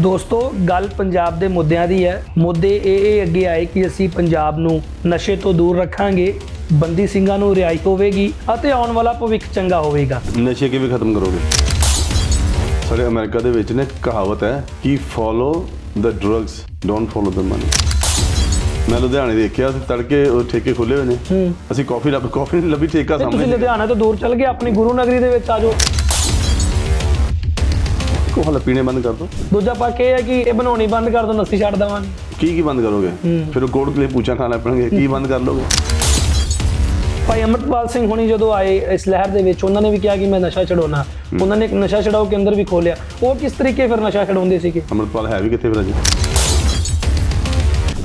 ਦੋਸਤੋ ਗੱਲ ਪੰਜਾਬ ਦੇ ਮੁੱਦਿਆਂ ਦੀ ਹੈ। ਮੁੱਦੇ ਇਹ ਇਹ ਅੱਗੇ ਆਏ ਕਿ ਅਸੀਂ ਪੰਜਾਬ ਨੂੰ ਨਸ਼ੇ ਤੋਂ ਦੂਰ ਰੱਖਾਂਗੇ ਬੰਦੀ ਸਿੰਘਾਂ ਨੂੰ ਰਿਹਾਈ ਹੋਵੇਗੀ ਅਤੇ ਆਉਣ ਵਾਲਾ ਭਵਿੱਖ ਚੰਗਾ ਹੋਵੇਗਾ। ਨਸ਼ੇ ਕਿਵੇਂ ਖਤਮ ਕਰੋਗੇ? ਸਾਡੇ ਅਮਰੀਕਾ ਦੇ ਵਿੱਚ ਨੇ ਕਹਾਵਤ ਹੈ ਕਿ follow the drugs don't follow the money ਮੈਂ ਲੁਧਿਆਣੇ ਦੇਖਿਆ ਤੜਕੇ ਉਹ ਠੇਕੇ ਖੁੱਲੇ ਹੋਏ ਨੇ। ਅਸੀਂ ਕਾਫੀ ਲੱਭ ਕਾਫੀ ਨਹੀਂ ਲੱਭੀ ਠੇਕਾ ਤੁਸੀਂ ਸਾਹਮਣੇ। ਲੁਧਿਆਣਾ ਤੋਂ ਦੂਰ ਚੱਲ ਗਏ ਆਪਣੀ ਗੁਰੂ ਨਗਰੀ ਦੇ ਵਿੱਚ ਆ ਜਾਓ। ਕੋ ਹਲ ਪੀਣੇ ਬੰਦ ਕਰ ਦੋ। ਦੂਜਾ ਪੱਖ ਇਹ ਹੈ ਕਿ ਇਹ ਬਣਾਉਣੀ ਬੰਦ ਕਰ ਦੋ ਨਸੀ ਛੱਡ ਦੇਵਾਂਗੇ। ਕੀ ਕੀ ਬੰਦ ਕਰੋਗੇ? ਫਿਰ ਕੋਰਟ ਲਈ ਪੁੱਛਾਂ ਖਾਣਾ ਪੈਣਗੇ ਕੀ ਬੰਦ ਕਰ ਲੋਗੇ? ਭਾਈ ਅਮਰਪਾਲ ਸਿੰਘ ਹੁਣੀ ਜਦੋਂ ਆਏ ਇਸ ਲਹਿਰ ਦੇ ਵਿੱਚ ਉਹਨਾਂ ਨੇ ਵੀ ਕਿਹਾ ਕਿ ਮੈਂ ਨਸ਼ਾ ਛਡਾਉਣਾ। ਉਹਨਾਂ ਨੇ ਇੱਕ ਨਸ਼ਾ ਛਡਾਓ ਕੇਂਦਰ ਵੀ ਖੋਲਿਆ ਉਹ ਕਿਸ ਤਰੀਕੇ ਫਿਰ ਨਸ਼ਾ ਛਡਾਉਂਦੇ ਸੀਗੇ? ਅਮਰਪਾਲ ਹੈ ਵੀ ਕਿੱਥੇ ਫਿਰ ਅਜੇ?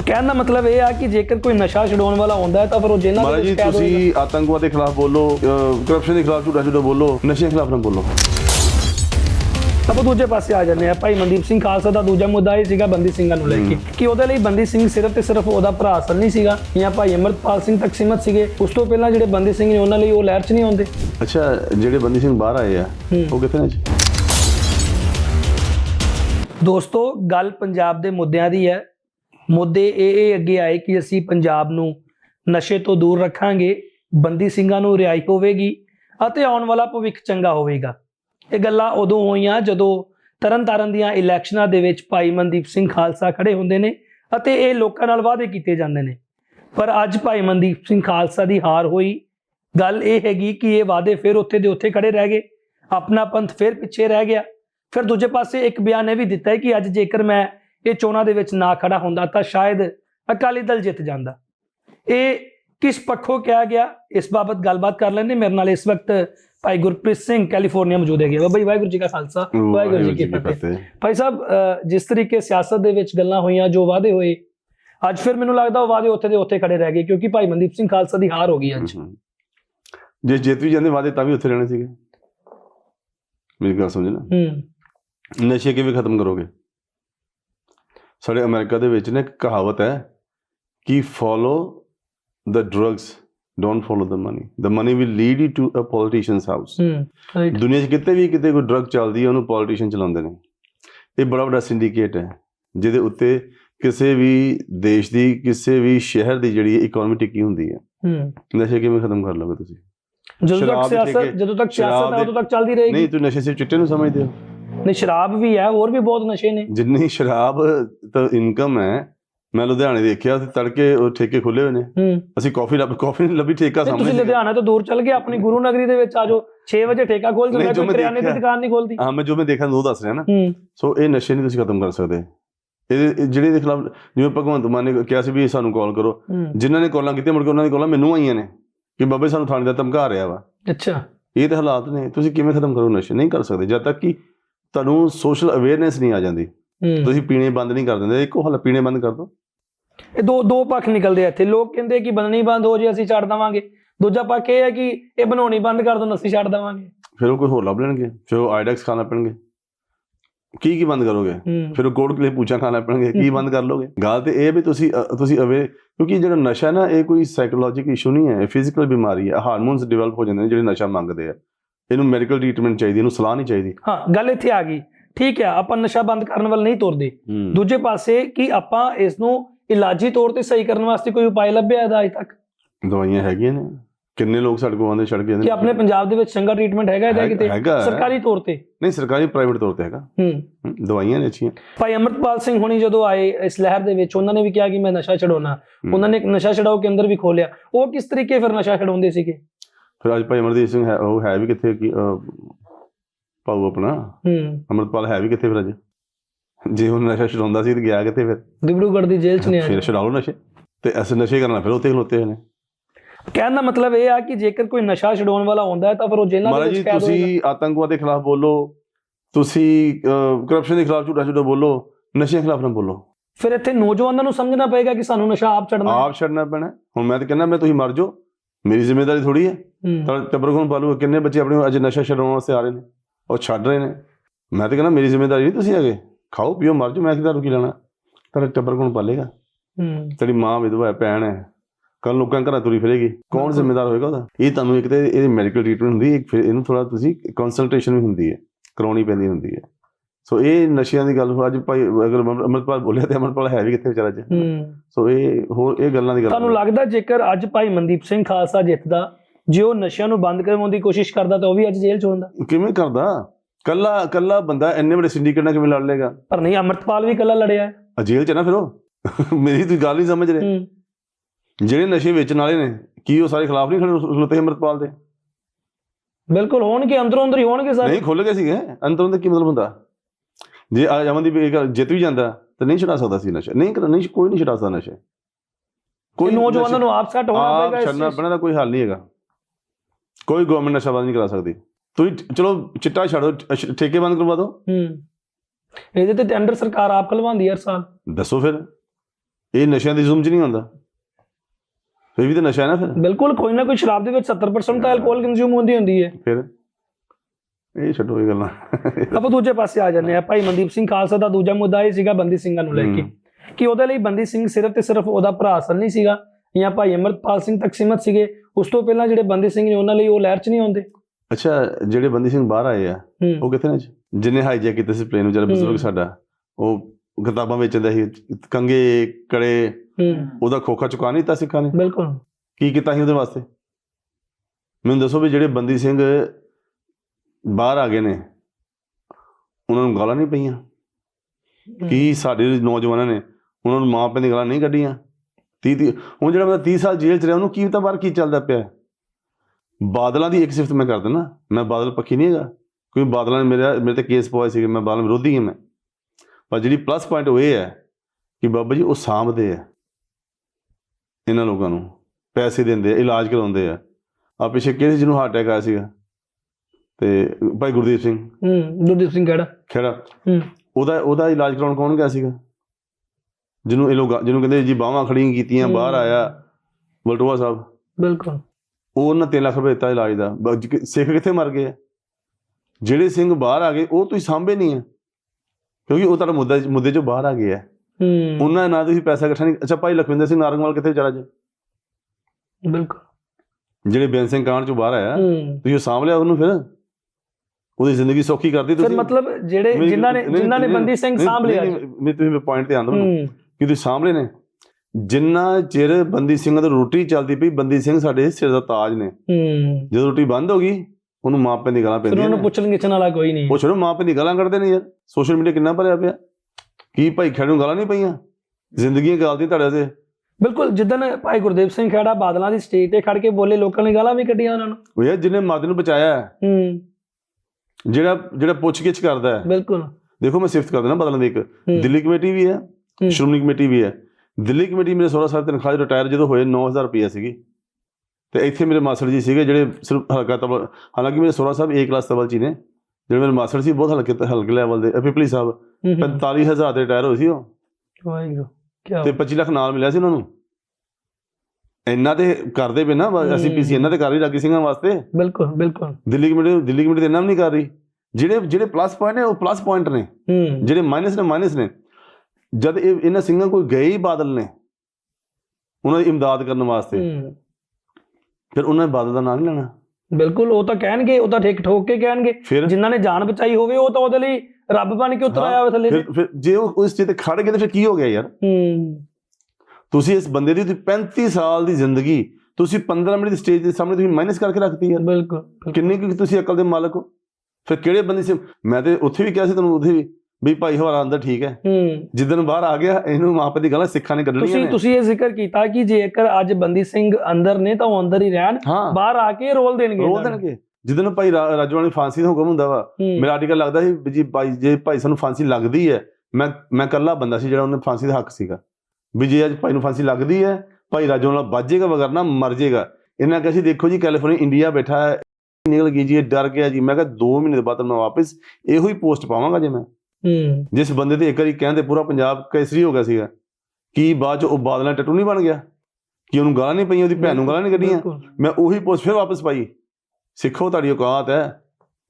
ਕਹਿਣ ਦਾ ਮਤਲਬ ਇਹ ਆ ਕਿ ਜੇਕਰ ਕੋਈ ਨਸ਼ਾ ਛਡਾਉਣ ਵਾਲਾ ਹੁੰਦਾ ਹੈ ਤਾਂ ਫਿਰ ਉਹ ਜੇਲ੍ਹਾਂ ਦੇ ਵਿੱਚ ਕੈਦ ਹੋਏਗਾ ਤੁਸੀਂ ਆਤੰਕਵਾਦ ਦੇ ਖਿਲਾਫ ਬੋਲੋ ਕਰਪਸ਼ਨ ਦੇ ਖਿਲਾਫ ਝੂਠਾ ਝੂਠਾ ਬੋਲੋ ਨਸ਼ੇ ਖਿਲਾਫ ਨਾ ਬੋਲੋ। ਆਪਾਂ ਦੂਜੇ ਪਾਸੇ ਆ ਜਾਂਦੇ ਆ ਭਾਈ ਮਨਦੀਪ ਸਿੰਘ ਖਾਲਸਾ ਦਾ ਦੂਜਾ ਮੁੱਦਾ ਇਹ ਸੀਗਾ ਬੰਦੀ ਸਿੰਘਾਂ ਨੂੰ ਲੈ ਕੇ। ਕਿ ਉਹਦੇ ਲਈ ਬੰਦੀ ਸਿੰਘ ਸਿਰਫ ਤੇ ਸਿਰਫ ਉਹਦਾ ਭਰਾ ਅਸਲ ਨਹੀਂ ਸੀਗਾ। ਜਾਂ ਭਾਈ ਅਮਰਪਾਲ ਸਿੰਘ ਤੱਕ ਸੀਮਤ ਸੀਗੇ। ਉਸ ਤੋਂ ਪਹਿਲਾਂ ਜਿਹੜੇ ਬੰਦੀ ਸਿੰਘ ਨੇ ਉਹਨਾਂ ਲਈ ਉਹ ਲਹਿਰ 'ਚ ਨਹੀਂ ਆਉਂਦੇ। ਅੱਛਾ ਜਿਹੜੇ ਬੰਦੀ ਸਿੰਘ ਬਾਹਰ ਆਏ ਆ ਉਹ ਕਿੱਥੇ ਨੇ? ਜੀ ਦੋਸਤੋ ਗੱਲ ਪੰਜਾਬ ਦੇ ਮੁੱਦਿਆਂ ਦੀ ਹੈ। ਮੁੱਦੇ ਇਹ ਇਹ ਅੱਗੇ ਆਏ ਕਿ ਅਸੀਂ ਪੰਜਾਬ ਨੂੰ ਨਸ਼ੇ ਤੋਂ ਦੂਰ ਰੱਖਾਂਗੇ ਬੰਦੀ ਸਿੰਘਾਂ ਨੂੰ ਰਿਹਾਈ ਹੋਵੇਗੀ ਅਤੇ ਆਉਣ ਵਾਲਾ ਭਵਿੱਖ ਚੰਗਾ ਹੋਵੇਗਾ। ਇਹ ਗੱਲਾਂ ਉਦੋਂ ਹੋਈਆਂ ਜਦੋਂ ਤਰਨਤਾਰਨ ਦੀਆਂ ਇਲੈਕਸ਼ਨਾਂ ਦੇ ਵਿੱਚ ਭਾਈ ਮਨਦੀਪ ਸਿੰਘ ਖਾਲਸਾ ਖੜੇ ਹੁੰਦੇ ਨੇ ਅਤੇ ਇਹ ਲੋਕਾਂ ਨਾਲ ਵਾਅਦੇ ਕੀਤੇ ਜਾਂਦੇ ਨੇ। ਪਰ ਅੱਜ ਭਾਈ ਮਨਦੀਪ ਸਿੰਘ ਖਾਲਸਾ ਦੀ ਹਾਰ ਹੋਈ। ਗੱਲ ਇਹ ਹੈਗੀ ਕਿ ਇਹ ਵਾਅਦੇ ਫਿਰ ਉੱਥੇ ਦੇ ਉੱਥੇ ਖੜੇ ਰਹਿ ਗਏ। ਆਪਣਾ ਪੰਥ ਫਿਰ ਪਿੱਛੇ ਰਹਿ ਗਿਆ। ਫਿਰ ਦੂਜੇ ਪਾਸੇ ਇੱਕ ਬਿਆਨ ਇਹ ਵੀ ਦਿੱਤਾ ਹੈ ਕਿ ਅੱਜ ਜੇਕਰ ਮੈਂ ਇਹ ਚੋਣਾਂ ਦੇ ਵਿੱਚ ਨਾ ਖੜਾ ਹੁੰਦਾ ਤਾਂ ਸ਼ਾਇਦ ਅਕਾਲੀ ਦਲ ਜਿੱਤ ਜਾਂਦਾ। ਇਹ ਕਿਸ ਪੱਖੋਂ ਕਿਹਾ ਗਿਆ ਇਸ ਬਾਬਤ ਗੱਲਬਾਤ ਕਰ ਲੈਂਦੇ ਮੇਰੇ ਨਾਲ ਇਸ ਵਕਤ ਭਾਈ ਗੁਰਪ੍ਰੀਤ ਸਿੰਘ ਕੈਲੀਫੋਰਨੀਆ ਮੌਜੂਦ ਹੈਗੇ ਬਾਬਾ ਜੀ ਵਾਹਿਗੁਰੂ ਜੀ ਕਾ ਖਾਲਸਾ ਵਾਹਿਗੁਰੂ ਜੀ ਕੀ ਫਤਿਹ ਭਾਈ ਸਾਹਿਬ ਜਿਸ ਤਰੀਕੇ ਸਿਆਸਤ ਦੇ ਵਿੱਚ ਗੱਲਾਂ ਹੋਈਆਂ ਜੋ ਵਾਅਦੇ ਹੋਏ ਅੱਜ ਫਿਰ ਮੈਨੂੰ ਲੱਗਦਾ ਉਹ ਵਾਅਦੇ ਉੱਥੇ ਦੇ ਉੱਥੇ ਖੜੇ ਰਹਿ ਗਏ ਕਿਉਂਕਿ ਭਾਈ ਮਨਦੀਪ ਸਿੰਘ ਖਾਲਸਾ ਦੀ ਹਾਰ ਹੋ ਗਈ ਅੱਜ। ਜੇ ਜਿੱਤ ਵੀ ਜਾਂਦੇ ਵਾਦੇ ਤਾਂ ਵੀ ਉੱਥੇ ਰਹਿਣੇ ਸੀਗੇ ਮੇਰੀ ਗੱਲ ਸਮਝ ਨਾ ਹੂੰ ਨਸ਼ੇ ਕਿਵੇਂ ਖਤਮ ਕਰੋਗੇ ਸਾਡੇ ਅਮਰੀਕਾ ਦੇ ਵਿੱਚ ਨੇ ਇੱਕ ਕਹਾਵਤ ਹੈ ਕਿ follow the drugs don't follow the money the money will lead you to a politician's house hmm right. ਦੁਨੀਆ 'ਚ ਕਿਤੇ ਵੀ ਕਿਤੇ ਕੋਈ ਡਰੱਗ ਚੱਲਦੀ ਹੈ ਉਹਨੂੰ ਪੋਲੀਟੀਸ਼ੀਅਨ ਚਲਾਉਂਦੇ ਨੇ ਇਹ ਬੜਾ ਵੱਡਾ ਸਿੰਡੀਕੇਟ ਹੈ ਜਿਹਦੇ ਉੱਤੇ ਕਿਸੇ ਵੀ ਦੇਸ਼ ਦੀ ਕਿਸੇ ਵੀ ਸ਼ਹਿਰ ਦੀ ਜਿਹੜੀ ਇਕਨੋਮੀ ਟਿੱਕੀ ਹੁੰਦੀ ਹੈ ਹੂੰ ਨਸ਼ੇ ਕਿਵੇਂ ਖਤਮ ਕਰ ਲਓਗੇ ਤੁਸੀਂ ਜਦੋਂ ਤੱਕ ਸ਼ਰਾਬ ਦੇ ਸਿਆਸਤ ਠੇਕੇ- ਜਦੋਂ ਤੱਕ ਸ਼ਰਾਬ ਸਿਆਸਤ ਹੈ ਦੇ- ਉਦੋਂ ਤੱਕ ਚੱਲਦੀ ਰਹੇਗੀ ਨਹੀਂ ਤੂੰ ਨਸ਼ੇ ਸਿਰਫ ਚਿੱਟੇ ਨੂੰ ਸਮਝਦੇ ਹੋ ਨਹੀਂ ਸ਼ਰਾਬ ਵੀ ਹੈ ਹੋਰ ਵੀ ਬਹੁਤ ਨਸ਼ੇ ਨੇ ਜਿੰਨੀ ਸ਼ਰਾਬ ਤਾਂ ਇਨਕਮ ਹੈ ਮੈਂ ਲੁਧਿਆਣੇ ਦੇਖਿਆ ਉੱਥੇ ਤੜਕੇ ਉਹ ਠੇਕੇ ਖੁੱਲੇ ਹੋਏ ਨੇ। ਹੂੰ। ਅਸੀਂ ਕਾਫੀ ਲੱਭ ਕਾਫੀ ਨਹੀਂ ਲੱਭੀ ਠੇਕਾ ਤੇ ਸਾਹਮਣੇ ਤੁਸੀਂ ਸੀਗਾ। ਲੁਧਿਆਣਾ ਤੋਂ ਦੂਰ ਚੱਲ ਗਏ ਆਪਣੀ ਗੁਰੂ ਨਗਰੀ ਦੇ ਵਿੱਚ ਆ ਜਾਓ। 6 ਵਜੇ ਠੇਕਾ ਖੋਲ ਨਹੀਂ, ਦਿੰਦਾ ਜੋ ਕੋਈ ਮੈਂ ਕਰਿਆਨੇ ਦੀ ਦੇਖਿਆ। ਦੁਕਾਨ ਨਹੀਂ ਖੋਲਦੀ ਹਾਂ ਮੈਂ ਜੋ ਮੈਂ ਦੇਖਿਆ ਉਹ ਦੱਸ ਰਿਹਾ ਨਾ। ਹੂੰ। ਸੋ ਇਹ ਨਸ਼ੇ ਨਹੀਂ ਤੁਸੀਂ ਖਤਮ ਕਰ ਸਕਦੇ। ਇਹ ਇਹ ਜਿਹੜੇ ਦੇ ਖਿਲਾਫ ਜਿਵੇਂ ਭਗਵੰਤ ਮਾਨ ਨੇ ਕਿਹਾ ਸੀ ਵੀ ਸਾਨੂੰ ਕਾਲ ਕਰੋ। ਹੂੰ। ਜਿਨ੍ਹਾਂ ਨੇ ਕਾਲਾਂ ਕੀਤੀਆਂ ਮੁੜ ਕੇ ਉਹਨਾਂ ਦੀ ਕਾਲਾਂ ਮੈਨੂੰ ਆਈਆਂ ਨੇ ਕਿ ਬਾਬੇ ਸਾਨੂੰ ਥਾਣੇ ਦਾ ਧਮਕਾ ਰਿਹਾ ਵਾ। ਅੱਛਾ। ਇਹ ਤੇ ਹਾਲਾਤ ਨੇ। ਤੁਸੀਂ ਕਿਵੇਂ ਖਤਮ ਕਰੋ ਨਸ਼ੇ ਨਹੀਂ ਕਰ ਸਕਦੇ। ਜਦ ਤੱਕ ਕਿ ਤੁਹਾਨੂੰ ਸੋਸ਼ਲ ਅਵੇਅਰਨੈਸ ਨਹੀਂ ਆ ਜਾਂਦੀ। ਹੂੰ। ਤੁਸੀਂ ਪੀਣੇ ਬੰਦ ਨਹੀਂ ਕਰ ਦਿੰਦੇ। ਇੱਕੋ ਹਲ ਪੀਣੇ ਬੰਦ ਕਰ ਦਿਓ। ਇਹ ਦੋ ਦੋ ਪੱਖ ਨਿਕਲਦੇ ਆ ਇੱਥੇ। ਲੋਕ ਕਹਿੰਦੇ ਕਿ ਬਣਨੀ ਬੰਦ ਹੋ ਜੇ ਅਸੀਂ ਛੱਡ ਦਵਾਂਗੇ। ਦੂਜਾ ਪੱਖ ਇਹ ਹੈ ਕਿ ਇਹ ਬਣਾਉਣੀ ਬੰਦ ਕਰ ਦੋ ਅਸੀਂ ਛੱਡ ਦਵਾਂਗੇ। ਫਿਰ ਉਹ ਕੋਈ ਹੋਰ ਲੱਭ ਲੈਣਗੇ? ਫਿਰ ਉਹ ਆਈਡੈਕਸ ਖਾਣਾ ਪੈਣਗੇ? ਕੀ ਕੀ ਬੰਦ ਕਰੋਗੇ? ਫਿਰ ਉਹ ਕੋਰਟ ਲਈ ਪੁੱਛਾਂ ਖਾਣਾ ਪੈਣਗੇ ਕੀ ਬੰਦ ਕਰ ਲੋਗੇ? ਗੱਲ ਤੇ ਇਹ ਵੀ ਤੁਸੀਂ ਤੁਸੀਂ ਅਵੇ ਕਿਉਂਕਿ ਜਿਹੜਾ ਨਸ਼ਾ ਨਾ ਇਹ ਕੋਈ ਸਾਈਕੋਲੋਜੀਕਲ ਇਸ਼ੂ ਨਹੀਂ ਹੈ ਇਹ ਫਿਜ਼ੀਕਲ ਬਿਮਾਰੀ ਹੈ ਹਾਰਮੋਨਸ ਡਿਵੈਲਪ ਹੋ ਜਾਂਦੇ ਨੇ ਜਿਹੜੇ ਨਸ਼ਾ ਮੰਗਦੇ ਆ। ਇਹਨੂੰ ਮੈਡੀਕਲ ਟ੍ਰੀਟਮੈਂਟ ਚਾਹੀਦੀ ਇਹਨੂੰ ਸਲਾਹ ਨਹੀਂ ਚਾਹੀਦੀ। ਹਾਂ ਗੱਲ ਇੱਥੇ ਆ ਗਈ। ਠੀਕ ਹੈ ਆਪਾਂ ਨਸ਼ਾ ਬੰਦ ਕਰਨ ਵੱਲ ਨਹੀਂ ਤੁਰਦੇ। ਦੂਜੇ ਪਾਸੇ ਕਿ ਆਪਾਂ ਇਸ ਨੂੰ ਇਲਾਜੀ ਤੌਰ ਤੇ ਸਹੀ ਕਰਨ ਵਾਸਤੇ ਕੋਈ ਉਪਾਅ ਲੱਭਿਆ ਇਹਦਾ ਅਜੇ ਤੱਕ? ਦਵਾਈਆਂ ਹੈਗੀਆਂ ਨੇ। ਕਿੰਨੇ ਲੋਕ ਸਾਡੇ ਕੋਲ ਆਉਂਦੇ ਛੱਡ ਕੇ ਜਾਂਦੇ ਕਿ ਆਪਣੇ ਪੰਜਾਬ ਦੇ ਵਿੱਚ ਚੰਗਾ ਟ੍ਰੀਟਮੈਂਟ ਹੈਗਾ ਇਹਦਾ ਕਿਤੇ। ਸਰਕਾਰੀ ਤੌਰ ਤੇ? ਨਹੀਂ ਸਰਕਾਰੀ ਪ੍ਰਾਈਵੇਟ ਤੌਰ ਤੇ ਹੈਗਾ। ਹੂੰ। ਦਵਾਈਆਂ ਨੇ ਅੱਛੀਆਂ। ਭਾਈ ਅਮਰਪਾਲ ਸਿੰਘ ਹੁਣੀ ਜਦੋਂ ਆਏ ਇਸ ਲਹਿਰ ਦੇ ਵਿੱਚ ਉਹਨਾਂ ਨੇ ਵੀ ਕਿਹਾ ਕਿ ਮੈਂ ਨਸ਼ਾ ਛਡਾਉਣਾ। ਉਹਨਾਂ ਨੇ ਇੱਕ ਨਸ਼ਾ ਛਡਾਓ ਕੇਂਦਰ ਵੀ ਖੋਲਿਆ ਉਹ ਕਿਸ ਤਰੀਕੇ ਫਿਰ ਨਸ਼ਾ ਛਡਾਉਂਦੇ ਸੀਗੇ? ਫਿਰ ਅੱਜ ਭਾਈ ਅਮਰਦੀਪ ਸਿੰਘ ਹੈ ਉਹ ਹੈ ਵੀ ਕਿੱਥੇ ਕੀ ਭਾਊ ਆਪਣਾ। ਹੂੰ। ਅਮਰਪਾਲ ਹੈ ਵੀ ਕਿੱਥੇ ਫਿਰ ਅੱਜ? ਜੇ ਉਹ ਨਸ਼ਾ ਛਡਾਉਂਦਾ ਸੀ ਤੇ ਗਿਆ ਕਿੱਥੇ ਫਿਰ? ਡਿਬੜੂਗੜ੍ਹ ਦੀ ਜੇਲ੍ਹ ਚ ਨੇ ਫਿਰ ਛਡਾਓ ਨਸ਼ੇ। ਤੇ ਐਸੇ ਨਸ਼ੇ ਕਰਨਾ ਫਿਰ ਉੱਥੇ ਖਲੋਤੇ ਹੋਏ ਨੇ। ਕਹਿਣ ਦਾ ਮਤਲਬ ਇਹ ਆ ਕਿ ਜੇਕਰ ਕੋਈ ਨਸ਼ਾ ਛਡਾਉਣ ਵਾਲਾ ਹੁੰਦਾ ਹੈ ਤਾਂ ਫਿਰ ਉਹ ਜੇਲ੍ਹਾਂ ਦੇ ਵਿੱਚ ਕੈਦ ਹੋਏਗਾ ਤੁਸੀਂ ਆਤੰਕਵਾਦ ਦੇ ਖਿਲਾਫ ਬੋਲੋ। ਤੁਸੀਂ ਕਰਪਸ਼ਨ ਦੇ ਖਿਲਾਫ ਝੂਠਾ ਝੂਠਾ ਬੋਲੋ। ਨਸ਼ਿਆਂ ਖਿਲਾਫ ਨਾ ਬੋਲੋ। ਫਿਰ ਇੱਥੇ ਨੌਜਵਾਨਾਂ ਨੂੰ ਸਮਝਣਾ ਪਏਗਾ ਕਿ ਸਾਨੂੰ ਨਸ਼ਾ ਆਪ ਛੱਡਣਾ। ਆਪ ਛੱਡਣਾ ਪੈਣਾ। ਹੁਣ ਮੈਂ ਤਾਂ ਕਹਿੰਦਾ ਮੈਂ ਤੁਸੀਂ ਮਰ ਜਾਓ। ਮੇਰੀ ਜ਼ਿੰਮੇਵਾਰੀ ਥੋੜੀ ਹੈ। ਹੂੰ। ਤਾਂ ਟੱਬਰ ਕੋਲ ਪਾਲੂ ਕਿੰਨੇ ਬੱਚੇ ਆਪਣੇ ਅੱਜ ਨਸ਼ਾ ਛਡਾਉਣ ਵਾਸਤੇ ਆ ਰਹੇ ਨੇ? ਉਹ ਛੱਡ ਰਹੇ ਨੇ। ਮੈਂ ਤਾਂ ਕਹਿੰਦਾ ਮੇਰੀ ਜ਼ਿੰਮੇਵਾਰੀ ਨਹੀਂ ਤੁਸੀਂ ਹੈਗੇ। ਖਾਓ ਪੀਓ ਮਰ ਜਾਓ ਮੈਂ ਕਿਦਾਂ ਰੁਕੀ ਲੈਣਾ ਤੁਹਾਡੇ ਟੱਬਰ ਕੋਲ ਪਾਲੇਗਾ? ਹੂੰ। ਤੇਰੀ ਮਾਂ ਵਿਧਵਾ ਹੈ ਭੈਣ ਹੈ। ਕੱਲ ਲੋਕਾਂ ਘਰਾਂ ਤੁਰੀ ਫਿਰੇਗੀ। ਕੌਣ ਜ਼ਿੰਮੇਦਾਰ ਹੋਏਗਾ ਉਹਦਾ? ਇਹ ਤੁਹਾਨੂੰ ਇੱਕ ਤੇ ਇਹ ਮੈਡੀਕਲ ਟ੍ਰੀਟਮੈਂਟ ਹੁੰਦੀ ਹੈ ਇੱਕ ਫਿਰ ਇਹਨੂੰ ਥੋੜਾ ਤੁਸੀਂ ਕੰਸਲਟੇਸ਼ਨ ਵੀ ਹੁੰਦੀ ਹੈ ਕਰਾਉਣੀ ਪੈਂਦੀ ਹੁੰਦੀ ਹੈ। ਸੋ ਇਹ ਨਸ਼ਿਆਂ ਦੀ ਗੱਲ ਹੋ- ਅੱਜ ਭਾਈ ਅਗਰ ਅਮਰ- ਅੰਮ੍ਰਿਤਪਾਲ ਬੋਲਿਆ ਤੇ ਅੰਮ੍ਰਿਤਪਾਲ ਹੈ ਵੀ ਕਿੱਥੇ ਵਿਚਾਰਾ ਜੀ ਹੂੰ। ਸੋ ਇਹ ਹੋਰ ਇਹ ਗੱਲਾਂ ਦੀ ਗੱਲ ਤੁਹਾਨੂੰ ਲੱਗਦਾ ਜੇਕਰ ਅੱਜ ਭਾਈ ਮਨਦੀਪ ਸਿੰਘ ਖਾਲਸਾ ਜਿੱਤਦਾ ਜੇ ਉਹ ਨਸ਼ਿਆਂ ਨੂੰ ਬੰਦ ਕਰਵਾਉਣ ਦੀ ਕੋਸ਼ਿਸ਼ ਕਰਦਾ ਤਾਂ ਉਹ ਵੀ ਅੱਜ ਜੇਲ੍ਹ 'ਚ ਹੁੰਦਾ? ਕਿਵੇਂ ਕਰਦਾ? ਕੱਲਾ ਕੱਲਾ ਬੰਦਾ ਇੰਨੇ ਵੱਡੇ ਸਿੰਡੀਕੇਟ ਨਾਲ ਕਿਵੇਂ ਲੜ ਲੇਗਾ ਪਰ ਨਹੀਂ ਅਮਰਤਪਾਲ ਵੀ ਇਕੱਲਾ ਲੜਿਆ ਹੈ। ਆ ਜੇਲ੍ਹ ਚ ਨਾ ਫਿਰ ਉਹ? ਮੇਰੀ ਤੁਸੀਂ ਗੱਲ ਨਹੀਂ ਸਮਝ ਰਹੇ। ਹੂੰ। ਜਿਹੜੇ ਨਸ਼ੇ ਵੇਚਣ ਵਾਲੇ ਨੇ ਕੀ ਉਹ ਸਾਰੇ ਖਿਲਾਫ ਨਹੀਂ ਖੜੇ ਖਲੋਤੇ ਅੰਮ੍ਰਿਤਪਾਲ ਦੇ? ਬਿਲਕੁਲ ਹੋਣਗੇ ਅੰਦਰੋਂ ਅੰਦਰ ਹੀ ਹੋਣਗੇ ਸਾਰੇ। ਨਹੀਂ ਖੁੱਲ ਗਏ ਸੀਗੇ। ਅੰਦਰੋਂ ਦਾ ਕੀ ਮਤਲਬ ਹੁੰਦਾ? ਜੇ ਆ ਅਮਨਦੀਪ ਇਹ ਗੱਲ ਜਿੱਤ ਵੀ ਜਾਂਦਾ ਤਾਂ ਨਹੀਂ ਛਡਾ ਸਕਦਾ ਸੀ ਨਸ਼ਾ। ਨਹੀਂ ਕਰਨਾ ਨਹੀਂ ਕੋਈ ਨਹੀਂ ਛਡਾ ਸਕਦਾ ਨਸ਼ੇ। ਕੋਈ ਨੌਜਵਾਨਾਂ ਨੂੰ ਆਪ ਸੈੱਟ ਹੋਣਾ ਆਪ ਇਸ ਛੱਡਣਾ ਚੀਜ਼- ਪੈਣਾ ਦਾ ਕੋਈ ਹੱਲ ਨਹੀਂ ਹੈਗਾ। ਕੋਈ ਗਵਰਨਮੈਂਟ ਨਸ਼ਾ ਬੰਦ ਨਹੀਂ ਕਰਾ ਸਕਦੀ। ਤੁਸੀਂ ਚਲੋ ਚਿੱਟਾ ਛੱਡੋ ਅਸ਼- ਠੇਕੇ ਬੰਦ ਕਰਵਾ ਦਿਓ। ਹੂੰ। ਇਹਦੇ ਤੇ ਟੈਂਡਰ ਸਰਕਾਰ ਆਪ ਖਲਵਾਉਂਦੀ ਹੈ ਹਰ ਸਾਲ। ਦੱਸੋ ਫਿਰ। ਇਹ ਨਸ਼ਿਆਂ ਦੀ ਜ਼ੁਲਮ ਚ ਨਹੀਂ ਹੁੰਦਾ ਇਹ ਵੀ ਤਾਂ ਨਸ਼ਾ ਹੈ ਨਾ ਫਿਰ। ਬਿਲਕੁਲ ਕੋਈ ਨਾ ਕੋਈ ਸ਼ਰਾਬ ਦੇ ਵਿੱਚ 70% ਤਾਂ ਐਲਕੋਹਲ ਕੰਜ਼ਿਊਮ ਹੁੰਦੀ ਹੁੰਦੀ ਹੈ। ਫਿਰ ਇਹ ਛੱਡੋ ਇਹ ਗੱਲਾਂ। ਆਪਾਂ ਦੂਜੇ ਪਾਸੇ ਆ ਜਾਂਦੇ ਆ ਭਾਈ ਮਨਦੀਪ ਸਿੰਘ ਖਾਲਸਾ ਦਾ ਦੂਜਾ ਮੁੱਦਾ ਇਹ ਸੀਗਾ ਬੰਦੀ ਸਿੰਘਾਂ ਨੂੰ ਲੈ ਕੇ। ਕਿ ਉਹਦੇ ਲਈ ਬੰਦੀ ਸਿੰਘ ਸਿਰਫ ਤੇ ਸਿਰਫ ਉਹਦਾ ਭਰਾ ਅਸਲ ਨਹੀਂ ਸੀਗਾ। ਜਾਂ ਭਾਈ ਅਮਰਪਾਲ ਸਿੰਘ ਤੱਕ ਸੀਮਤ ਸੀਗੇ। ਉਸ ਤੋਂ ਪਹਿਲਾਂ ਜਿਹੜੇ ਬੰਦੀ ਸਿੰਘ ਨੇ ਉਹਨਾਂ ਲਈ ਉਹ ਲਹਿਰ ਚ ਨਹੀਂ ਆਉਂਦੇ। ਅੱਛਾ ਜਿਹੜੇ ਬੰਦੀ ਸਿੰਘ ਬਾਹਰ ਆਏ ਆ ਉਹ ਕਿੱਥੇ ਨੇ ਜੀ? ਜਿਹਨੇ ਹਾਈਜੈਕ ਕੀਤਾ ਸੀ ਪਲੇਨ ਵਿਚਾਰਾ ਬਜ਼ੁਰਗ ਹੂੰ। ਸਾਡਾ ਉਹ ਕਿਤਾਬਾਂ ਵੇਚਦਾ ਸੀ ਕੰਗੇ ਕੜੇ ਉਹਦਾ ਖੋਖਾ ਚੁਕਾ ਨਹੀਂ ਦਿੱਤਾ ਸਿੱਖਾਂ ਨੇ? ਬਿਲਕੁਲ। ਕੀ ਕੀਤਾ ਸੀ ਉਹਦੇ ਵਾਸਤੇ? ਮੈਨੂੰ ਦੱਸੋ ਵੀ ਜਿਹੜੇ ਬੰਦੀ ਸਿੰਘ ਬਾਹਰ ਆ ਗਏ ਨੇ ਉਹਨਾਂ ਨੂੰ ਗਾਲਾਂ ਨਹੀਂ ਪਈਆਂ? ਕੀ ਸਾਡੇ ਨੌਜਵਾਨਾਂ ਨੇ ਉਹਨਾਂ ਨੂੰ ਮਾਂ ਪਿਓ ਦੀ ਗਾਲਾਂ ਨਹੀਂ ਕੱਢੀਆਂ? 30 30 ਹੁਣ ਜਿਹੜਾ ਬੰਦਾ 30 ਸਾਲ ਜੇਲ੍ਹ ਚ ਰਿਹਾ ਉਹਨੂੰ ਕੀ ਪਤਾ ਬਾਹਰ ਕੀ ਚੱਲਦਾ ਪਿਆ? ਬਾਦਲਾਂ ਦੀ ਇੱਕ ਸਿਫਤ ਮੈਂ ਕਰ ਦਿੰਦਾ ਮੈਂ ਬਾਦਲ ਪੱਖੀ ਨਹੀਂ ਹੈਗਾ ਕਿਉਂਕਿ ਬਾਦਲਾਂ ਨੇ ਮੇਰੇ ਮੇਰੇ ਤੇ ਕੇਸ ਪਵਾਏ ਸੀਗੇ ਮੈਂ ਬਾਦਲ ਵਿਰੋਧੀ ਹਾਂ ਮੈਂ। ਪਰ ਜਿਹੜੀ ਪਲੱਸ ਪੁਆਇੰਟ ਉਹ ਇਹ ਹੈ ਕਿ ਬਾਬਾ ਜੀ ਉਹ ਸਾਂਭਦੇ ਆ ਇਹਨਾਂ ਲੋਕਾਂ ਨੂੰ ਪੈਸੇ ਦਿੰਦੇ ਆ ਇਲਾਜ ਕਰਾਉਂਦੇ ਆ। ਆ ਪਿੱਛੇ ਕਿਹੜੇ ਜਿਹਨੂੰ ਹਾਰਟ ਅਟੈਕ ਆਇਆ ਸੀਗਾ? ਤੇ ਭਾਈ ਗੁਰਦੀਪ ਸਿੰਘ। ਹੂੰ ਗੁਰਦੀਪ ਸਿੰਘ ਗੜਾ ਖੇੜਾ। ਹੂੰ। ਉਹਦਾ ਉਹਦਾ ਇਲਾਜ ਕਰਾਉਣ ਕੌਣ ਗਿਆ ਸੀਗਾ? ਜਿਹਨੂੰ ਇਹ ਲੋਕ ਜਿਹਨੂੰ ਕਹਿੰਦੇ ਜੀ ਬਾਹਾਂ ਖੜੀਆਂ ਕੀਤੀਆਂ ਬਾਹਰ। ਆਇਆ ਬਲਟੋਆ ਸਾਹਿਬ। ਬਿਲਕੁਲ। ਉਹ ਉਹਨਾਂ 3 ਲੱਖ ਰੁਪਏ ਦਿੱਤਾ ਇਲਾਜ ਦਾ। ਸਿੱਖ ਕਿੱਥੇ ਮਰ ਗਏ? ਜਿਹੜੇ ਸਿੰਘ ਬਾਹਰ ਆ ਗਏ ਉਹ ਤੁਸੀਂ ਸਾਂਭੇ ਨਹੀਂ ਆ। ਕਿਉਂਕਿ ਉਹ ਤੁਹਾਡਾ ਮੁੱਦਾ ਮੁੱਦੇ ਚੋਂ ਬਾਹਰ ਆ ਗਏ ਆ। ਹੂੰ। ਉਹਨਾਂ ਦਾ ਨਾ ਤੁਸੀਂ ਪੈਸਾ ਇਕੱਠਾ ਨਹੀਂ ਅੱਛਾ ਭਾਈ ਲਖਵਿੰਦਰ ਸਿੰਘ ਨਾਰੰਗਵਾਲ ਕਿੱਥੇ ਵਿਚਾਰਾ ਜੀ? ਬਿਲਕੁਲ। ਜਿਹੜੇ ਬੇਨ ਸਿੰਘ ਕਾਂਡ ਚੋਂ ਬਾਹਰ ਆਇਆ ਤੁਸੀਂ ਉਹ ਸਾਂਭ ਲਿਆ ਉਹਨੂੰ ਫਿਰ? ਉਹਦੀ ਜ਼ਿੰਦਗੀ ਸੌਖੀ ਕਰਦੀ ਫਿਰ ਤੁਸੀਂ? ਮਤਲਬ ਜਿਹੜੇ ਜਿਨ੍ਹਾਂ ਨੇ ਨਹੀਂ, ਜਿਨ੍ਹਾਂ ਨੇ ਬੰਦੀ ਸਿੰਘ ਸਾਂਭ ਲਿਆ ਨਹੀਂ, ਤੁਸੀਂ ਪੁਆਇੰਟ ਤੇ ਆਂਦੋ ਮੈਨੂੰ ਕਿ ਤੁਸੀਂ ਸਾਹਮਣੇ ਨੇ। ਜਿੰਨਾ ਚਿਰ ਬੰਦੀ ਸਿੰਘ ਦੀ ਰੋਟੀ ਚੱਲਦੀ ਪਈ ਬੰਦੀ ਸਿੰਘ ਸਾਡੇ ਸਿਰ ਦਾ ਤਾਜ ਨੇ। ਹੂੰ। ਜਦੋਂ ਰੋਟੀ ਬੰਦ ਹੋ ਗਈ ਉਹਨੂੰ ਮਾਪੇ ਦੀ ਗਾਲਾਂ ਫਿਰ ਪੈਂਦੀਆਂ ਉਹਨੂੰ ਨੇ। ਪੁੱਛਣ ਗਿੱਛਣ ਵਾਲਾ ਕੋਈ ਨਹੀਂ। ਉਹ ਛੋੜੋ ਮਾਪੇ ਦੀ ਗਾਲਾਂ ਕੱਢਦੇ ਨੇ ਯਾਰ। ਸੋਸ਼ਲ ਮੀਡੀਆ ਕਿੰਨਾ ਭਰਿਆ ਪਿਆ। ਕੀ ਭਾਈ ਖੇਡ ਨੂੰ ਗਾਲਾਂ ਨਹੀਂ ਪਈਆਂ? ਜ਼ਿੰਦਗੀਆਂ ਗਾਲਦੀ ਤੁਹਾਡੇ ਤੇ ਬਿਲਕੁਲ ਜਿੱਦਨ ਭਾਈ ਗੁਰਦੇਵ ਸਿੰਘ ਖੇੜਾ ਬਾਦਲਾਂ ਦੀ ਸਟੇਜ ਤੇ ਖੜ ਕੇ ਬੋਲੇ ਲੋਕਾਂ ਨੇ ਗਾਲਾਂ ਵੀ ਕੱਢੀਆਂ ਉਹਨਾਂ ਨੂੰ। ਉਹ ਯਾਰ ਜਿਹਨੇ ਮਦ ਨੂੰ ਬਚਾਇਆ ਹੈ, ਹੂੰ। ਜਿਹੜਾ ਜਿਹੜਾ ਪੁੱਛ ਗਿੱਛ ਕਰਦਾ ਹੈ। ਬਿਲਕੁਲ। ਦੇਖੋ ਮੈਂ ਸਿਫਤ ਕਰਦਾ ਨਾ ਬਦਲਣ ਦੀ ਇੱਕ। ਹੂੰ। ਦਿੱਲੀ ਕਮੇਟੀ ਵੀ ਹੈ ਹੂੰ। ਸ਼੍ਰੋਮਣੀ ਕਮੇਟੀ ਵੀ ਹੈ। ਦਿੱਲੀ ਕਮੇਟੀ ਮੇਰੇ ਸੋਹਰਾ ਸਾਹਿਬ ਤਨਖਾਹ ਰਿਟਾਇਰ ਜਦੋਂ ਹੋਏ 9000 ਰੁਪਏ ਸੀਗੀ। ਤੇ ਇੱਥੇ ਮੇਰੇ ਮਾਸੜ ਜੀ ਸੀਗੇ ਜਿਹੜੇ ਸਿਰਫ ਹਲਕਾ ਤਬਲ ਹਾਲਾਂਕਿ ਮੇਰੇ ਸੋਹਰਾ ਸਾਹਿਬ ਏ ਕਲਾਸ ਤਬਲ ਹੀ ਨੇ ਜਿਹੜੇ ਮੇਰੇ ਮਾਸੜ ਸੀ ਬਹੁਤ ਹਲਕੇ ਹਲਕੇ ਲੈਵਲ ਦੇ ਪਿਪਲੀ ਸਾਹਿਬ। ਹੂੰ, ਹੂੰ। 45000 ਦੇ ਰਿਟਾਇਰ ਹੋਏ ਸੀ ਉਹ। ਵਾਹਿਗੁਰੂ ਕੀ ਤੇ 25 ਲੱਖ ਨਾਲ ਮਿਲਿਆ ਸੀ ਉਹਨਾਂ ਨੂੰ। ਇੰਨਾ ਤੇ ਕਰਦੇ ਪਏ ਨਾ ਅਸੀਂ। ਪੀਸੀ ਇਹਨਾਂ ਤੇ ਕਰ ਰਹੀ ਲੱਗੀ ਸਿੰਘਾਂ ਵਾਸਤੇ। ਬਿਲਕੁਲ ਬਿਲਕੁਲ। ਦਿੱਲੀ ਕਮੇਟੀ ਦਿੱਲੀ ਕਮੇਟੀ ਤੇ ਵੀ ਨਹੀਂ ਕਰ ਰਹੀ। ਜਿਹੜੇ ਜਿਹੜੇ ਪਲੱਸ ਪੁਆਇੰਟ ਨੇ ਉਹ ਪਲੱਸ ਪੁਆਇੰਟ ਨੇ। ਜਿਹੜੇ ਮਾਈਨਸ ਨੇ ਮਾਈਨਸ ਨੇ। ਜਦ ਇਹ ਇਹਨਾਂ ਸਿੰਘਾਂ ਕੋਲ ਗਏ ਹੀ ਬਾਦਲ ਨੇ ਉਹਨਾਂ ਦੀ ਇਮਦਾਦ ਕਰਨ ਵਾਸਤੇ ਫਿਰ ਉਹਨਾਂ ਨੇ ਬਾਦਲ ਦਾ ਨਾਮ ਨਹੀਂ ਲੈਣਾ। ਬਿਲਕੁਲ ਉਹ ਤਾਂ ਕਹਿਣਗੇ ਉਹ ਤਾਂ ਠੇਕ ਠੋਕ ਕੇ ਕਹਿਣਗੇ। ਜਿਨ੍ਹਾਂ ਨੇ ਜਾਨ ਬਚਾਈ ਹੋਵੇ ਉਹ ਤਾਂ ਉਹਦੇ ਲਈ ਰੱਬ ਬਣ ਕੇ ਉਤਰ ਆਇਆ ਹੋਵੇ ਥੱਲੇ। ਫਿਰ ਫਿਰ ਜੇ ਉਹ ਉਸ ਚੀਜ਼ ਤੇ ਖੜ ਗਏ ਤੇ ਫਿਰ ਕੀ ਹੋ ਗਿਆ ਯਾਰ? ਤੁਸੀਂ ਇਸ ਬੰਦੇ ਦੀ ਤੁਸੀਂ 35 ਸਾਲ ਦੀ ਜ਼ਿੰਦਗੀ ਤੁਸੀਂ 15 ਮਿੰਟ ਦੀ ਸਟੇਜ ਦੇ ਸਾਹਮਣੇ ਤੁਸੀਂ ਮਾਈਨਸ ਕਰਕੇ ਰੱਖਤੀ ਯਾਰ। ਬਿਲਕੁਲ। ਕਿੰਨੀ ਕੁ ਤੁਸੀਂ ਅਕਲ ਦੇ ਮਾਲਕ ਹੋ? ਫਿਰ ਕਿਹੜੇ ਬੰਦੇ ਸੀ? ਮੈਂ ਤੇ ਉੱਥੇ ਵੀ ਕਿਹਾ ਸੀ ਤੁਹਾਨੂੰ ਉੱਥੇ ਵੀ। ਵੀ ਭਾਈ ਹਵਾਲਾ ਅੰਦਰ ਠੀਕ ਹੈ। ਹੂੰ। ਜਿੱਦਣ ਬਾਹਰ ਆ ਗਿਆ ਇਹਨੂੰ ਮਾਪੇ ਦੀ ਗੱਲਾਂ ਸਿੱਖਾਂ ਨੇ ਕੱਢਣੀਆਂ ਤੁਸੀਂ ਨੇ। ਤੁਸੀਂ ਇਹ ਜ਼ਿਕਰ ਕੀਤਾ ਕਿ ਜੇਕਰ ਅੱਜ ਬੰਦੀ ਸਿੰਘ ਅੰਦਰ ਨੇ ਤਾਂ ਉਹ ਅੰਦਰ ਹੀ ਰਹਿਣ ਬਾਹਰ ਆ ਕੇ ਰੋਲ ਦੇਣਗੇ ਰੋਲ ਨੂੰ। ਦੇਣਗੇ। ਜਿੱਦਣ ਭਾਈ ਰਾਜਵਾਨੀ ਫਾਂਸੀ ਦਾ ਹੁਕਮ ਹੁੰਦਾ ਵਾ ਮੇਰਾ ਆਰਟੀਕਲ ਲੱਗਦਾ ਸੀ ਵੀ ਜੀ ਭਾਈ ਜੇ ਭਾਈ ਸਾਨੂੰ ਫਾਂਸੀ ਲੱਗਦੀ ਹੈ ਮੈਂ ਮੈਂ ਇਕੱਲਾ ਬੰਦਾ ਸੀ ਜਿਹੜਾ ਉਹਨੇ ਫਾਂਸੀ ਦਾ ਹੱਕ ਸੀਗਾ। ਵੀ ਜੇ ਅੱਜ ਭਾਈ ਨੂੰ ਫਾਂਸੀ ਲੱਗਦੀ ਹੈ ਭਾਈ ਰਾਜੋ ਨਾਲ ਬਾਜੇਗਾ ਵਗਰਨਾ ਮਰ ਜਾਏਗਾ ਇਹਨਾਂ ਕਿਹਾ ਸੀ ਦੇਖੋ ਜੀ ਕੈਲੀਫੋਰਨੀਆ ਇੰਡੀਆ ਬੈਠਾ ਹੈ। ਨਿਕਲ ਗਈ ਜੀ ਡਰ ਗਿਆ ਜੀ। ਮੈਂ ਕਿਹਾ 2 ਮਹੀਨੇ ਬਾਅਦ ਮੈਂ ਵਾਪਸ ਇਹੋ ਹੀ ਪੋਸਟ ਪਾਵਾਂਗਾ ਜੇ ਮੈਂ। ਹੂੰ। ਜਿਸ ਬੰਦੇ ਤੇ ਇੱਕ ਵਾਰੀ ਕਹਿੰਦੇ ਪੂਰਾ ਪੰਜਾਬ ਕੈਸਰੀ ਹੋ ਗਿਆ ਸੀਗਾ ਕੀ ਬਾਅਦ ਚ ਉਹ ਬਾਦਲਾਂ ਟੱਟੂ ਨਹੀਂ ਬਣ ਗਿਆ? ਕਿ ਉਹਨੂੰ ਗਾਲਾਂ ਨਹੀਂ ਪਈਆਂ ਉਹਦੀ ਭੈਣ ਨੂੰ ਗਾਲਾਂ ਨਹੀਂ ਕੱਢੀਆਂ। ਮੈਂ ਉਹੀ ਪੋਸਟ ਫਿਰ ਵਾਪਸ ਪਾਈ। ਸਿੱਖੋ ਤੁਹਾਡੀ ਔਕਾਤ ਹੈ।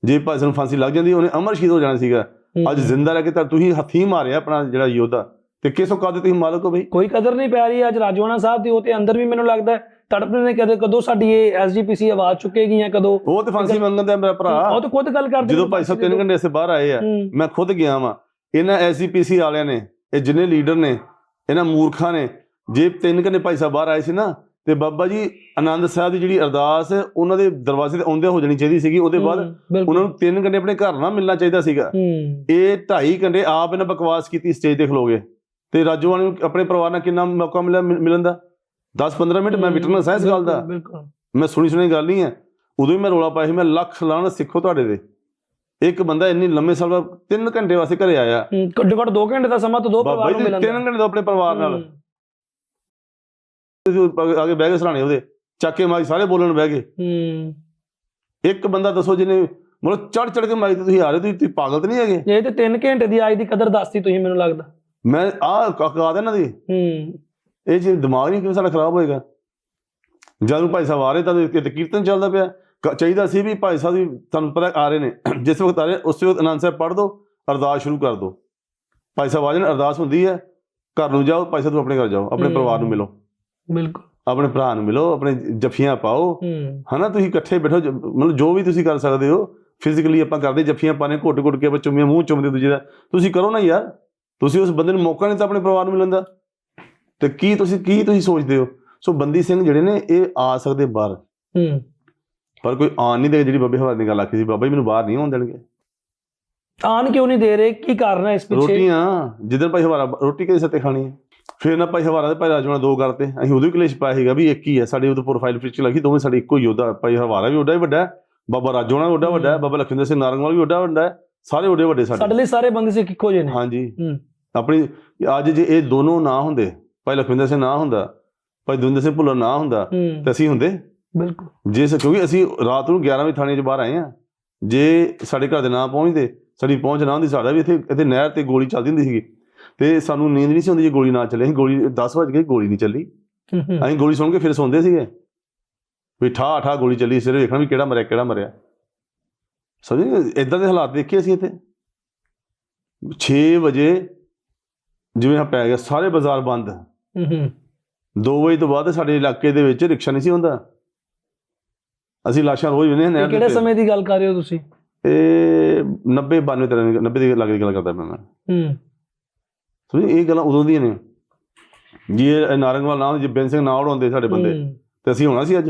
ਜੇ ਭਾਈ ਸਾਨੂੰ ਫਾਂਸੀ ਲੱਗ ਜਾਂਦੀ ਉਹਨੇ ਅਮਰ ਸ਼ਹੀਦ ਹੋ ਜਾਣਾ ਸੀਗਾ। ਅੱਜ ਜ਼ਿੰਦਾ ਰਹਿ ਕੇ ਤਾਂ ਤੁਸੀਂ ਹੱਥੀਂ ਮਾਰਿਆ ਆਪਣਾ ਜਿਹੜਾ ਯੋਧਾ। ਤੇ ਕਿਸ ਔਕਾਤ ਦੇ ਤੁਸੀਂ ਮਾਲਕ ਹੋ ਬਈ? ਕੋਈ ਕਦਰ ਨਹੀਂ ਪੈ ਰਹੀ ਅੱਜ ਰਾਜਵਾਨਾ ਸਾਹਿਬ ਦੀ ਉਹ ਤੇ ਅੰਦਰ ਵੀ ਮੈਨੂੰ ਲੱਗਦਾ ਤੜਪਦੇ ਨੇ ਕਦੇ ਕਦੋਂ ਸਾਡੀ ਇਹ ਐਸਜੀਪੀਸੀ ਆਵਾਜ਼ ਚੁੱਕੇਗੀ ਜਾਂ ਕਦੋਂ? ਉਹ ਤੇ ਫਾਂਸੀ ਮੰਗਣ ਦਾ ਮੇਰਾ ਭਰਾ। ਉਹ ਤਾਂ ਖੁਦ ਗੱਲ ਕਰਦੇ ਜਦੋਂ ਭਾਈ ਸਾਹਿਬ ਤਿੰਨ ਘੰਟੇ ਸੇ ਬਾਹਰ ਆਏ ਆ ਮੈਂ ਖੁਦ ਗਿਆ ਵਾਂ। ਇਹਨਾਂ ਐਸਜੀਪੀਸੀ ਵਾਲਿਆਂ ਨੇ ਇਹ ਜਿੰਨੇ ਲੀਡਰ ਨੇ ਇਹਨਾਂ ਮੂਰਖਾਂ ਨੇ ਜੇ ਤਿੰਨ ਘੰਟੇ ਭਾਈ ਸਾਹਿਬ ਬਾਹਰ ਆਏ ਸੀ ਨਾ ਤੇ ਬਾਬਾ ਜੀ ਆਨੰਦ ਸਾਹਿਬ ਦੀ ਜਿਹੜੀ ਅਰਦਾਸ ਉਹਨਾਂ ਦੇ ਦਰਵਾਜ਼ੇ ਤੇ ਆਉਂਦੇ ਹੋ ਜਾਣੀ ਚਾਹੀਦੀ ਸੀਗੀ ਉਹਦੇ ਬਾਅਦ ਉਹਨਾਂ ਨੂੰ ਤਿੰਨ ਘੰਟੇ ਆਪਣੇ ਘਰ ਨਾ ਮਿਲਣਾ ਚਾਹੀਦਾ ਸੀਗਾ। ਇਹ 2.5 ਘੰਟੇ ਆਪ ਇਹਨਾਂ ਬਕਵਾਸ ਕੀਤੀ ਸਟੇਜ ਤੇ ਖਲੋਗੇ ਤੇ ਰਾਜੋਵਾਨ ਨੂੰ ਆਪਣੇ ਪਰਿਵਾਰ ਨਾਲ ਕਿੰਨਾ ਮੌਕਾ ਮਿਲਿਆ ਮਿਲ- ਮਿਲਣ ਦਾ? 10-15 ਮਿੰਟ ਮੈਂ ਵਿਟਨੈਸ ਹੈ ਇਸ ਗੱਲ ਦਾ। ਬਿਲਕੁਲ ਮੈਂ ਸੁਣੀ ਸੁਣੀ ਗੱਲ ਨਹੀਂ ਹੈ। ਉਦੋਂ ਹੀ ਮੈਂ ਰੋਲਾ ਪਾਇਆ ਸੀ ਮੈਂ ਲੱਖ ਲਾਣ ਸਿੱਖੋ ਤੁਹਾਡੇ ਦੇ ਇੱਕ ਬੰਦਾ ਇੰਨੀ ਲੰਮੇ ਸਾਲ ਬਾਅਦ 3 ਘੰਟੇ ਵਾਸਤੇ ਘਰੇ ਆਇਆ। ਘੱਟੋ ਘੱਟ 2 ਘੰਟੇ ਦਾ ਸਮਾਂ ਤਾਂ ਦੋ ਪਰਿਵਾਰ ਨੂੰ ਮਿਲਣ 3 ਘੰਟੇ ਤੋਂ ਆਪਣੇ ਪਰਿਵਾਰ ਨਾਲ। ਅੱਗੇ ਬਹਿ ਸਰਾਣੇ ਉਹਦੇ ਚੱਕੇ ਮਾਈ ਸਾਰੇ ਬੋਲਣ ਬਹਿ ਗਏ। ਹੂੰ। ਇੱਕ ਬੰਦਾ ਦੱਸੋ ਜਿਹਨੇ ਮਤਲਬ ਚੜ ਚੜ ਕੇ ਮਾਈ ਤੇ ਤੁਸੀਂ ਆ ਰਹੇ ਤੁਸੀਂ ਪਾਗਲ ਤਾਂ ਨਹੀਂ ਹੈਗੇ? ਇਹ ਤੇ 3 ਘੰਟੇ ਦੀ ਆਜ ਦੀ ਕਦਰ ਦੱਸਤੀ ਤੁਸੀਂ ਮੈਨੂੰ ਲੱਗਦਾ। ਮੈਂ ਆਹ ਕਾ ਇਹਨਾਂ ਦੀ ਹੂੰ। ਇਹ ਜੀ ਦਿਮਾਗ ਨਹੀਂ ਕਿਵੇਂ ਸਾਡਾ ਖਰਾਬ ਹੋਏਗਾ? ਜਦ ਭਾਈ ਸਾਹਿਬ ਆ ਰਹੇ ਤਾਂ ਕਿਤੇ ਕੀਰਤਨ ਚੱਲਦਾ ਪਿਆ। ਚਾਹੀਦਾ ਸੀ ਵੀ ਭਾਈ ਸਾਹਿਬ ਵੀ ਤੁਹਾਨੂੰ ਪਤਾ ਆ ਰਹੇ ਨੇ। ਜਿਸ ਵਕਤ ਆ ਰਹੇ ਉਸ ਵਕਤ ਆਨੰਦ ਸਾਹਿਬ ਪੜ੍ਹ ਦਿਓ ਅਰਦਾਸ ਸ਼ੁਰੂ ਕਰ ਦਿਓ ਭਾਈ ਸਾਹਿਬ ਆ ਜਾਣ ਅਰਦਾਸ ਹੁੰਦੀ ਹੈ ਘਰ ਨੂੰ ਜਾਓ ਭਾਈ ਸਾਹਿਬ ਨੂੰ ਆਪਣੇ ਘਰ ਜਾਓ ਆਪਣੇ। ਪਰਿਵਾਰ ਨੂੰ ਮਿਲੋ। ਬਿਲਕੁਲ। ਆਪਣੇ ਭਰਾ ਨੂੰ ਮਿਲੋ ਆਪਣੇ ਜੱਫੀਆਂ ਪਾਓ। ਹਨਾ ਤੁਸੀਂ ਇਕੱਠੇ ਬੈਠੋ ਮਤਲਬ ਜੋ ਵੀ ਤੁਸੀਂ ਕਰ ਸਕਦੇ ਹੋ ਫਿਜ਼ੀਕਲੀ ਆਪਾਂ ਕਰਦੇ ਜੱਫੀਆਂ ਪਾਣੇ ਘੁੱਟ ਘੁੱਟ ਕੇ ਆਪਾਂ ਚੁੰਮੀਆਂ ਮੂੰਹ ਚੁੰਮਦੇ ਦੂਜੇ ਦਾ। ਤੁਸੀਂ ਕਰੋ ਨਾ ਯਾਰ। ਤੁਸੀਂ ਉਸ ਬੰਦੇ ਨੂੰ ਮੌਕਾ ਨਹੀਂ ਤਾਂ ਆਪਣੇ ਪਰਿਵਾਰ ਨੂੰ ਮਿਲਣ ਦਾ। ਤੇ ਕੀ ਤੁਸੀਂ ਕੀ ਤੁਸੀਂ ਸੋਚਦੇ ਹੋ? ਸੋ ਬੰਦੀ ਸਿੰਘ ਜਿਹੜੇ ਨੇ ਇਹ ਆ ਸਕਦੇ ਬਾਹਰ। ਹੂੰ। ਪਰ ਕੋਈ ਆਣ ਨਹੀਂ ਦੇ ਜਿਹੜੀ ਬਾਬੇ ਹਵਾਰੇ ਦੀ ਗੱਲ ਆਖੀ ਸੀ ਬਾਬਾ ਜੀ ਮੈਨੂੰ ਬਾਹਰ ਨਹੀਂ ਆਉਣ ਦੇਣਗੇ। ਆਨ ਕਿਉਂ ਨਹੀਂ ਦੇ ਰਹੇ? ਕੀ ਕਾਰਨ ਹੈ ਇਸ ਪਿੱਛੇ? ਰੋਟੀਆਂ ਜਿੱਦਣ ਭਾਈ ਹਵਾਰਾ ਰੋਟੀ ਕਿਹਦੇ ਸੱਤੇ ਖਾਣੀ ਹੈ? ਫਿਰ ਨਾ ਭਾਈ ਹਵਾਰਾ ਦੇ ਭਾਈ ਰਾਜਵਾਨਾ ਦੋ ਕਰਤੇ ਅਸੀਂ ਹੀ ਕਲੇਸ਼ ਪਾਇਆ ਸੀਗਾ ਵੀ ਇੱਕ ਹੀ ਹੈ ਸਾਡੇ ਉਹਦੇ ਪ੍ਰੋਫਾਈਲ ਪਿਕਚਰ ਲੱਗੀ ਦੋਵੇਂ ਸਾਡੇ ਇੱਕੋ ਹੀ ਉਹਦਾ ਭਾਈ ਹਵਾਰਾ ਵੀ ਉਹਦਾ ਹੀ ਵੱਡਾ ਹੈ ਬਾਬਾ ਰਾਜੋਣਾ ਵੀ ਉਹਦਾ ਵੱਡਾ ਹੈ। ਬਾਬਾ ਲਖਵਿੰਦਰ ਸਿੰਘ ਨਾਰੰਗਵਾਲ ਵੀ ਉਹਦਾ ਵੱਡਾ ਹੈ ਸਾਰੇ ਉਹਦੇ ਵੱਡੇ ਸਾਡੇ। ਸਾਡੇ ਲਈ ਸਾਰੇ ਬੰਦੇ ਸੇ ਇੱਕੋ ਜਿਹੇ ਨੇ। ਹਾਂਜੀ। ਹੂੰ। ਆਪਣੀ ਅੱਜ ਜੇ ਇਹ ਦੋਨੋਂ ਨਾ ਹੁੰਦੇ ਭਾਈ ਲਖਵਿੰਦਰ ਸਿੰਘ ਨਾ ਹੁੰਦਾ ਭਾਈ ਦਵਿੰਦਰ ਸਿੰਘ ਭੁੱਲਰ ਨਾ ਹੁੰਦਾ ਤੇ ਅਸੀਂ ਹੁੰਦੇ। ਬਿਲਕੁਲ। ਜੇ ਸ- ਕਿਉਂਕਿ ਅਸੀਂ ਰਾਤ ਨੂੰ 11 ਵਜੇ ਥਾਣੇ 'ਚ ਬਾਹਰ ਆਏ ਆ ਜੇ ਸਾਡੇ ਘਰ ਦੇ ਨਾ ਪਹੁੰਚਦੇ ਸਾਡੀ ਪਹੁੰਚ ਨਾ ਹੁੰਦੀ ਸਾਡਾ ਵੀ ਇੱਥੇ ਇੱਥੇ ਨਹਿਰ ਤੇ ਗੋਲੀ ਚੱਲਦੀ ਹੁੰਦੀ ਸੀਗੀ। ਤੇ ਸਾਨੂੰ ਨੀਂਦ ਨਹੀਂ ਸੀ ਹੁੰਦੀ ਜੇ ਗੋਲੀ ਨਾ ਚੱਲੇ। ਅਸੀਂ ਗੋਲੀ 10 ਵਜੇ ਗਈ ਗੋਲੀ ਨਹੀਂ ਚੱਲੀ। ਅਸੀਂ ਗੋਲੀ ਸੁਣ ਕੇ ਫਿਰ ਸੌਂਦੇ ਸੀਗੇ। ਵੀ ਠਾ ਠਾ ਗੋਲੀ ਚੱਲੀ ਸਿਰ ਵੇਖਣਾ ਵੀ ਕਿਹੜਾ ਮਰਿਆ ਕਿਹੜਾ ਮਰਿਆ। ਸਮਝੇ? ਇਦਾਂ ਦੇ ਹਾਲਾਤ ਦੇਖੇ ਅਸੀਂ ਇੱਥੇ। 6 ਵਜੇ ਜਿਵੇਂ ਆ ਪੈ ਗਿਆ ਸਾਰੇ ਬਾਜ਼ਾਰ ਬੰਦ। ਹੂੰ ਹੂੰ 2 ਵਜੇ ਤੋਂ ਬਾਅਦ ਸਾਡੇ ਇਲਾਕੇ ਦੇ ਵਿੱਚ ਰਿਕਸ਼ਾ ਨਹੀਂ ਸੀ ਹੁੰਦਾ। ਅਸੀਂ ਲਾਸ਼ਾਂ ਰੋਜ਼ ਨਹਿਰ ਦੇ ਕਿਹੜੇ। ਸਮੇਂ ਦੀ ਗੱਲ ਕਰ ਰਹੇ ਹੋ ਤੁਸੀਂ? ਇਹ 90 92 ਤਰ੍ਹਾਂ 90 ਦੀ ਲੱਗ ਦੀ ਗੱਲ ਕਰਦਾ ਮੈਂ ਹੂੰ। ਸਮਝੇ ਇਹ ਗੱਲਾਂ ਉਦੋਂ ਦੀਆਂ ਨੇ। ਜੇ ਨਾਰੰਗਵਾਲ ਨਾਮ ਜੇ ਬੈਨ ਸਿੰਘ ਨਾ ਉਡਾਉਂਦੇ ਸਾਡੇ ਬੰਦੇ ਤੇ ਅਸੀਂ ਹੋਣਾ ਸੀ ਅੱਜ।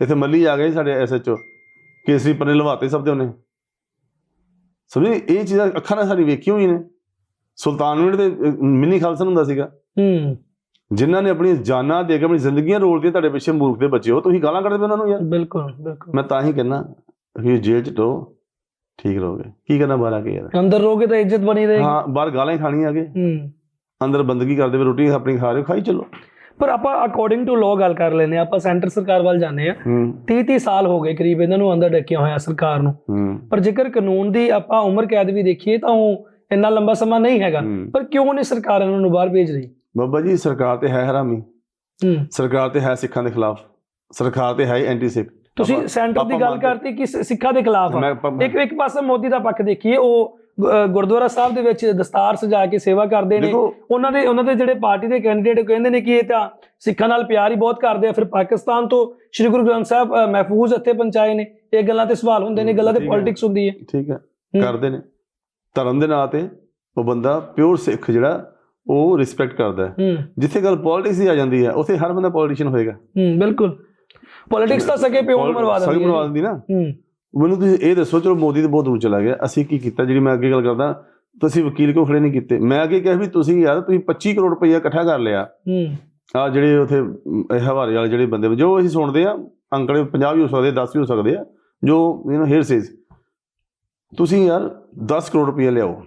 ਇੱਥੇ ਮੱਲੀ ਆ ਗਏ ਸਾਡੇ ਐਸਐਚਓ ਕੇਸਰੀ ਪੰਨੇ ਲਵਾਤੇ ਸਭ ਦੇ ਉਹਨੇ। ਸਮਝੇ ਇਹ ਚੀਜ਼ਾਂ ਅੱਖਾਂ ਨਾਲ ਸਾਡੀ ਵੇਖੀ ਹੋਈ ਨੇ। ਸੁਲਤਾਨਵਿੰਡ ਦੇ ਮਿੰਨੀ ਖਾਲਸਾ ਹੁੰਦਾ ਸੀਗਾ। ਹੂੰ। ਜਿਨ੍ਹਾਂ ਨੇ ਆਪਣੀਆਂ ਜਾਨਾਂ ਦੇ ਕੇ ਆਪਣੀ ਜ਼ਿੰਦਗੀਆਂ ਰੋਲਦੀਆਂ ਤੁਹਾਡੇ ਪਿੱਛੇ ਮੂਰਖ ਦੇ ਬੱਚੇ ਹੋ ਤੁਸੀਂ ਗਾਲਾਂ ਕੱਢਦੇ ਪਏ ਉਹਨਾਂ ਨੂੰ ਯਾਰ? ਬਿਲਕੁਲ ਬਿਲਕੁਲ। ਮੈਂ ਤਾਂ ਹੀ ਕਹਿੰਦਾ ਕਿ ਜੇਲ੍ਹ ਚ ਰਹੋ ਠੀਕ ਰਹੋਗੇ। ਕੀ ਕਰਨਾ ਬਾਹਰ ਆ ਕੇ ਯਾਰ? ਅੰਦਰ ਰਹੋਗੇ ਤਾਂ ਇੱਜ਼ਤ ਬਣੀ ਰਹੇਗੀ। ਹਾਂ ਬਾਹਰ ਗਾਲਾਂ ਹੀ ਖਾਣੀਆਂ ਆਗੇ ਹੂੰ। ਅੰਦਰ ਬੰਦਗੀ ਕਰਦੇ ਪਏ ਰੋਟੀ ਆਪਣੀ ਖਾ ਰਹੇ ਖਾਈ ਚੱਲੋ। ਪਰ ਆਪਾਂ ਅਕੋਰਡਿੰਗ ਟੂ ਲਾਅ ਗੱਲ ਕਰ ਲੈਨੇ ਆਪਾਂ ਸੈਂਟਰ ਸਰਕਾਰ ਵੱਲ ਜਾਂਦੇ ਆ ਹੂੰ। 30 30 ਸਾਲ ਹੋ ਗਏ ਕਰੀਬ ਇਹਨਾਂ ਨੂੰ ਅੰਦਰ ਡੱਕਿਆ ਹੋਇਆ ਸਰਕਾਰ ਨੂੰ। ਪਰ ਜੇਕਰ ਕਾਨੂੰਨ ਦੀ ਆਪਾਂ ਉਮਰ ਕੈਦ ਵੀ ਦੇਖੀਏ ਤਾਂ ਉਹ ਇੰਨਾ ਲੰਬਾ ਸਮਾਂ ਨਹੀਂ ਹੈਗਾ। ਪਰ ਕਿਉਂ ਨਹੀਂ ਸਰਕਾਰ ਇਹਨਾਂ ਨੂੰ ਬਾਹਰ ਭੇਜ ਰਹੀ? ਬਾਬਾ ਜੀ ਸਰਕਾਰ ਤੇ ਹੈ ਹਰਾਮੀ। ਹੂੰ। ਸਰਕਾਰ ਤੇ ਹੈ ਸਿੱਖਾਂ ਦੇ ਖਿਲਾਫ। ਸਰਕਾਰ ਤੇ ਹੈ ਐਂਟੀ ਸਿੱਖ ਤੁਸੀਂ ਸੈਂਟਰ ਦੀ ਗੱਲ ਕਰਤੀ ਕਿ ਸਿੱਖਾਂ ਦੇ ਖਿਲਾਫ ਇੱਕ ਇੱਕ ਪਾਸੇ ਮੋਦੀ ਦਾ ਪੱਖ ਦੇਖੀਏ ਉਹ ਗੁਰਦੁਆਰਾ ਸਾਹਿਬ ਦੇ ਵਿੱਚ ਦਸਤਾਰ ਸਜਾ ਕੇ ਸੇਵਾ ਕਰਦੇ ਨੇ। ਉਹਨਾਂ ਦੇ ਉਹਨਾਂ ਦੇ ਜਿਹੜੇ ਪਾਰਟੀ ਦੇ ਕੈਂਡੀਡੇਟ ਕਹਿੰਦੇ ਨੇ ਕਿ ਇਹ ਤਾਂ ਸਿੱਖਾਂ ਨਾਲ ਪਿਆਰ ਹੀ ਬਹੁਤ ਕਰਦੇ ਆ। ਫਿਰ ਪਾਕਿਸਤਾਨ ਤੋਂ ਸ੍ਰੀ ਗੁਰੂ ਗ੍ਰੰਥ ਸਾਹਿਬ ਮਹਿਫੂਜ਼ ਇੱਥੇ ਪਹੁੰਚਾਏ ਨੇ। ਇਹ ਗੱਲਾਂ ਤੇ ਸਵਾਲ ਹੁੰਦੇ ਨੇ ਗੱਲਾਂ ਤੇ। ਪੋਲਿਟਿਕਸ ਹੁੰਦੀ ਹੈ। ਠੀਕ ਹੂੰ। ਕਰਦੇ ਨੇ। ਧਰਮ ਦੇ ਨਾਂ ਤੇ ਉਹ ਬੰਦਾ ਪਿਓਰ ਸਿੱਖ ਜਿਹੜਾ ਉਹ ਰਿਸਪੈਕਟ ਕਰਦਾ ਹੈ। ਜਿੱਥੇ ਗੱਲ ਪੋਲਿਟਿਕਸ ਦੀ ਆ ਜਾਂਦੀ ਹੈ ਉੱਥੇ ਹਰ ਬੰਦਾ ਪੋਲੀਟੀਸ਼ੀਅਨ ਹੋਏਗਾ। ਹੂੰ ਬਿਲਕੁਲ। ਪੋਲਿਟਿਕਸ ਤਾਂ ਸਕੇ ਪਿਓ ਨੂੰ ਮਰਵਾ ਦਿੰਦੀ ਮਰਵਾ ਹੈ ਦਿੰਦੀ ਨਾ। ਹੂੰ। ਮੈਨੂੰ ਤੁਸੀਂ ਇਹ ਦੱਸੋ ਚਲੋ ਮੋਦੀ ਤੇ ਬਹੁਤ ਦੂਰ ਚਲਾ ਗਿਆ। ਅਸੀਂ ਕੀ ਕੀਤਾ? ਜਿਹੜੀ ਮੈਂ ਅੱਗੇ ਗੱਲ ਕਰਦਾ ਤੁਸੀਂ ਵਕੀਲ ਕਿਉਂ ਖੜੇ ਨਹੀਂ ਕੀਤੇ? ਮੈਂ ਅੱਗੇ ਕਿਹਾ ਵੀ ਤੁਸੀਂ ਯਾਰ ਤੁਸੀਂ 25 ਕਰੋੜ ਰੁਪਈਆ ਇਕੱਠਾ ਕਰ ਲਿਆ। ਹੂੰ। ਆ ਜਿਹੜੇ ਉਥੇ ਹਵਾਰੇ ਵਾਲੇ ਜਿਹੜੇ ਬੰਦੇ ਜੋ ਅਸੀਂ ਸੁਣਦੇ ਆ ਅੰਕੜੇ 50 ਵੀ ਹੋ ਸਕਦੇ 10 ਵੀ ਹੋ ਸਕਦੇ ਆ ਜੋ ਯੂ نو ਹੇਅਰ ਸੇਜ਼ ਤੁਸੀਂ ਯਾਰ 10 ਕਰੋੜ ਰੁਪਈਆ ਲਿਆਓ।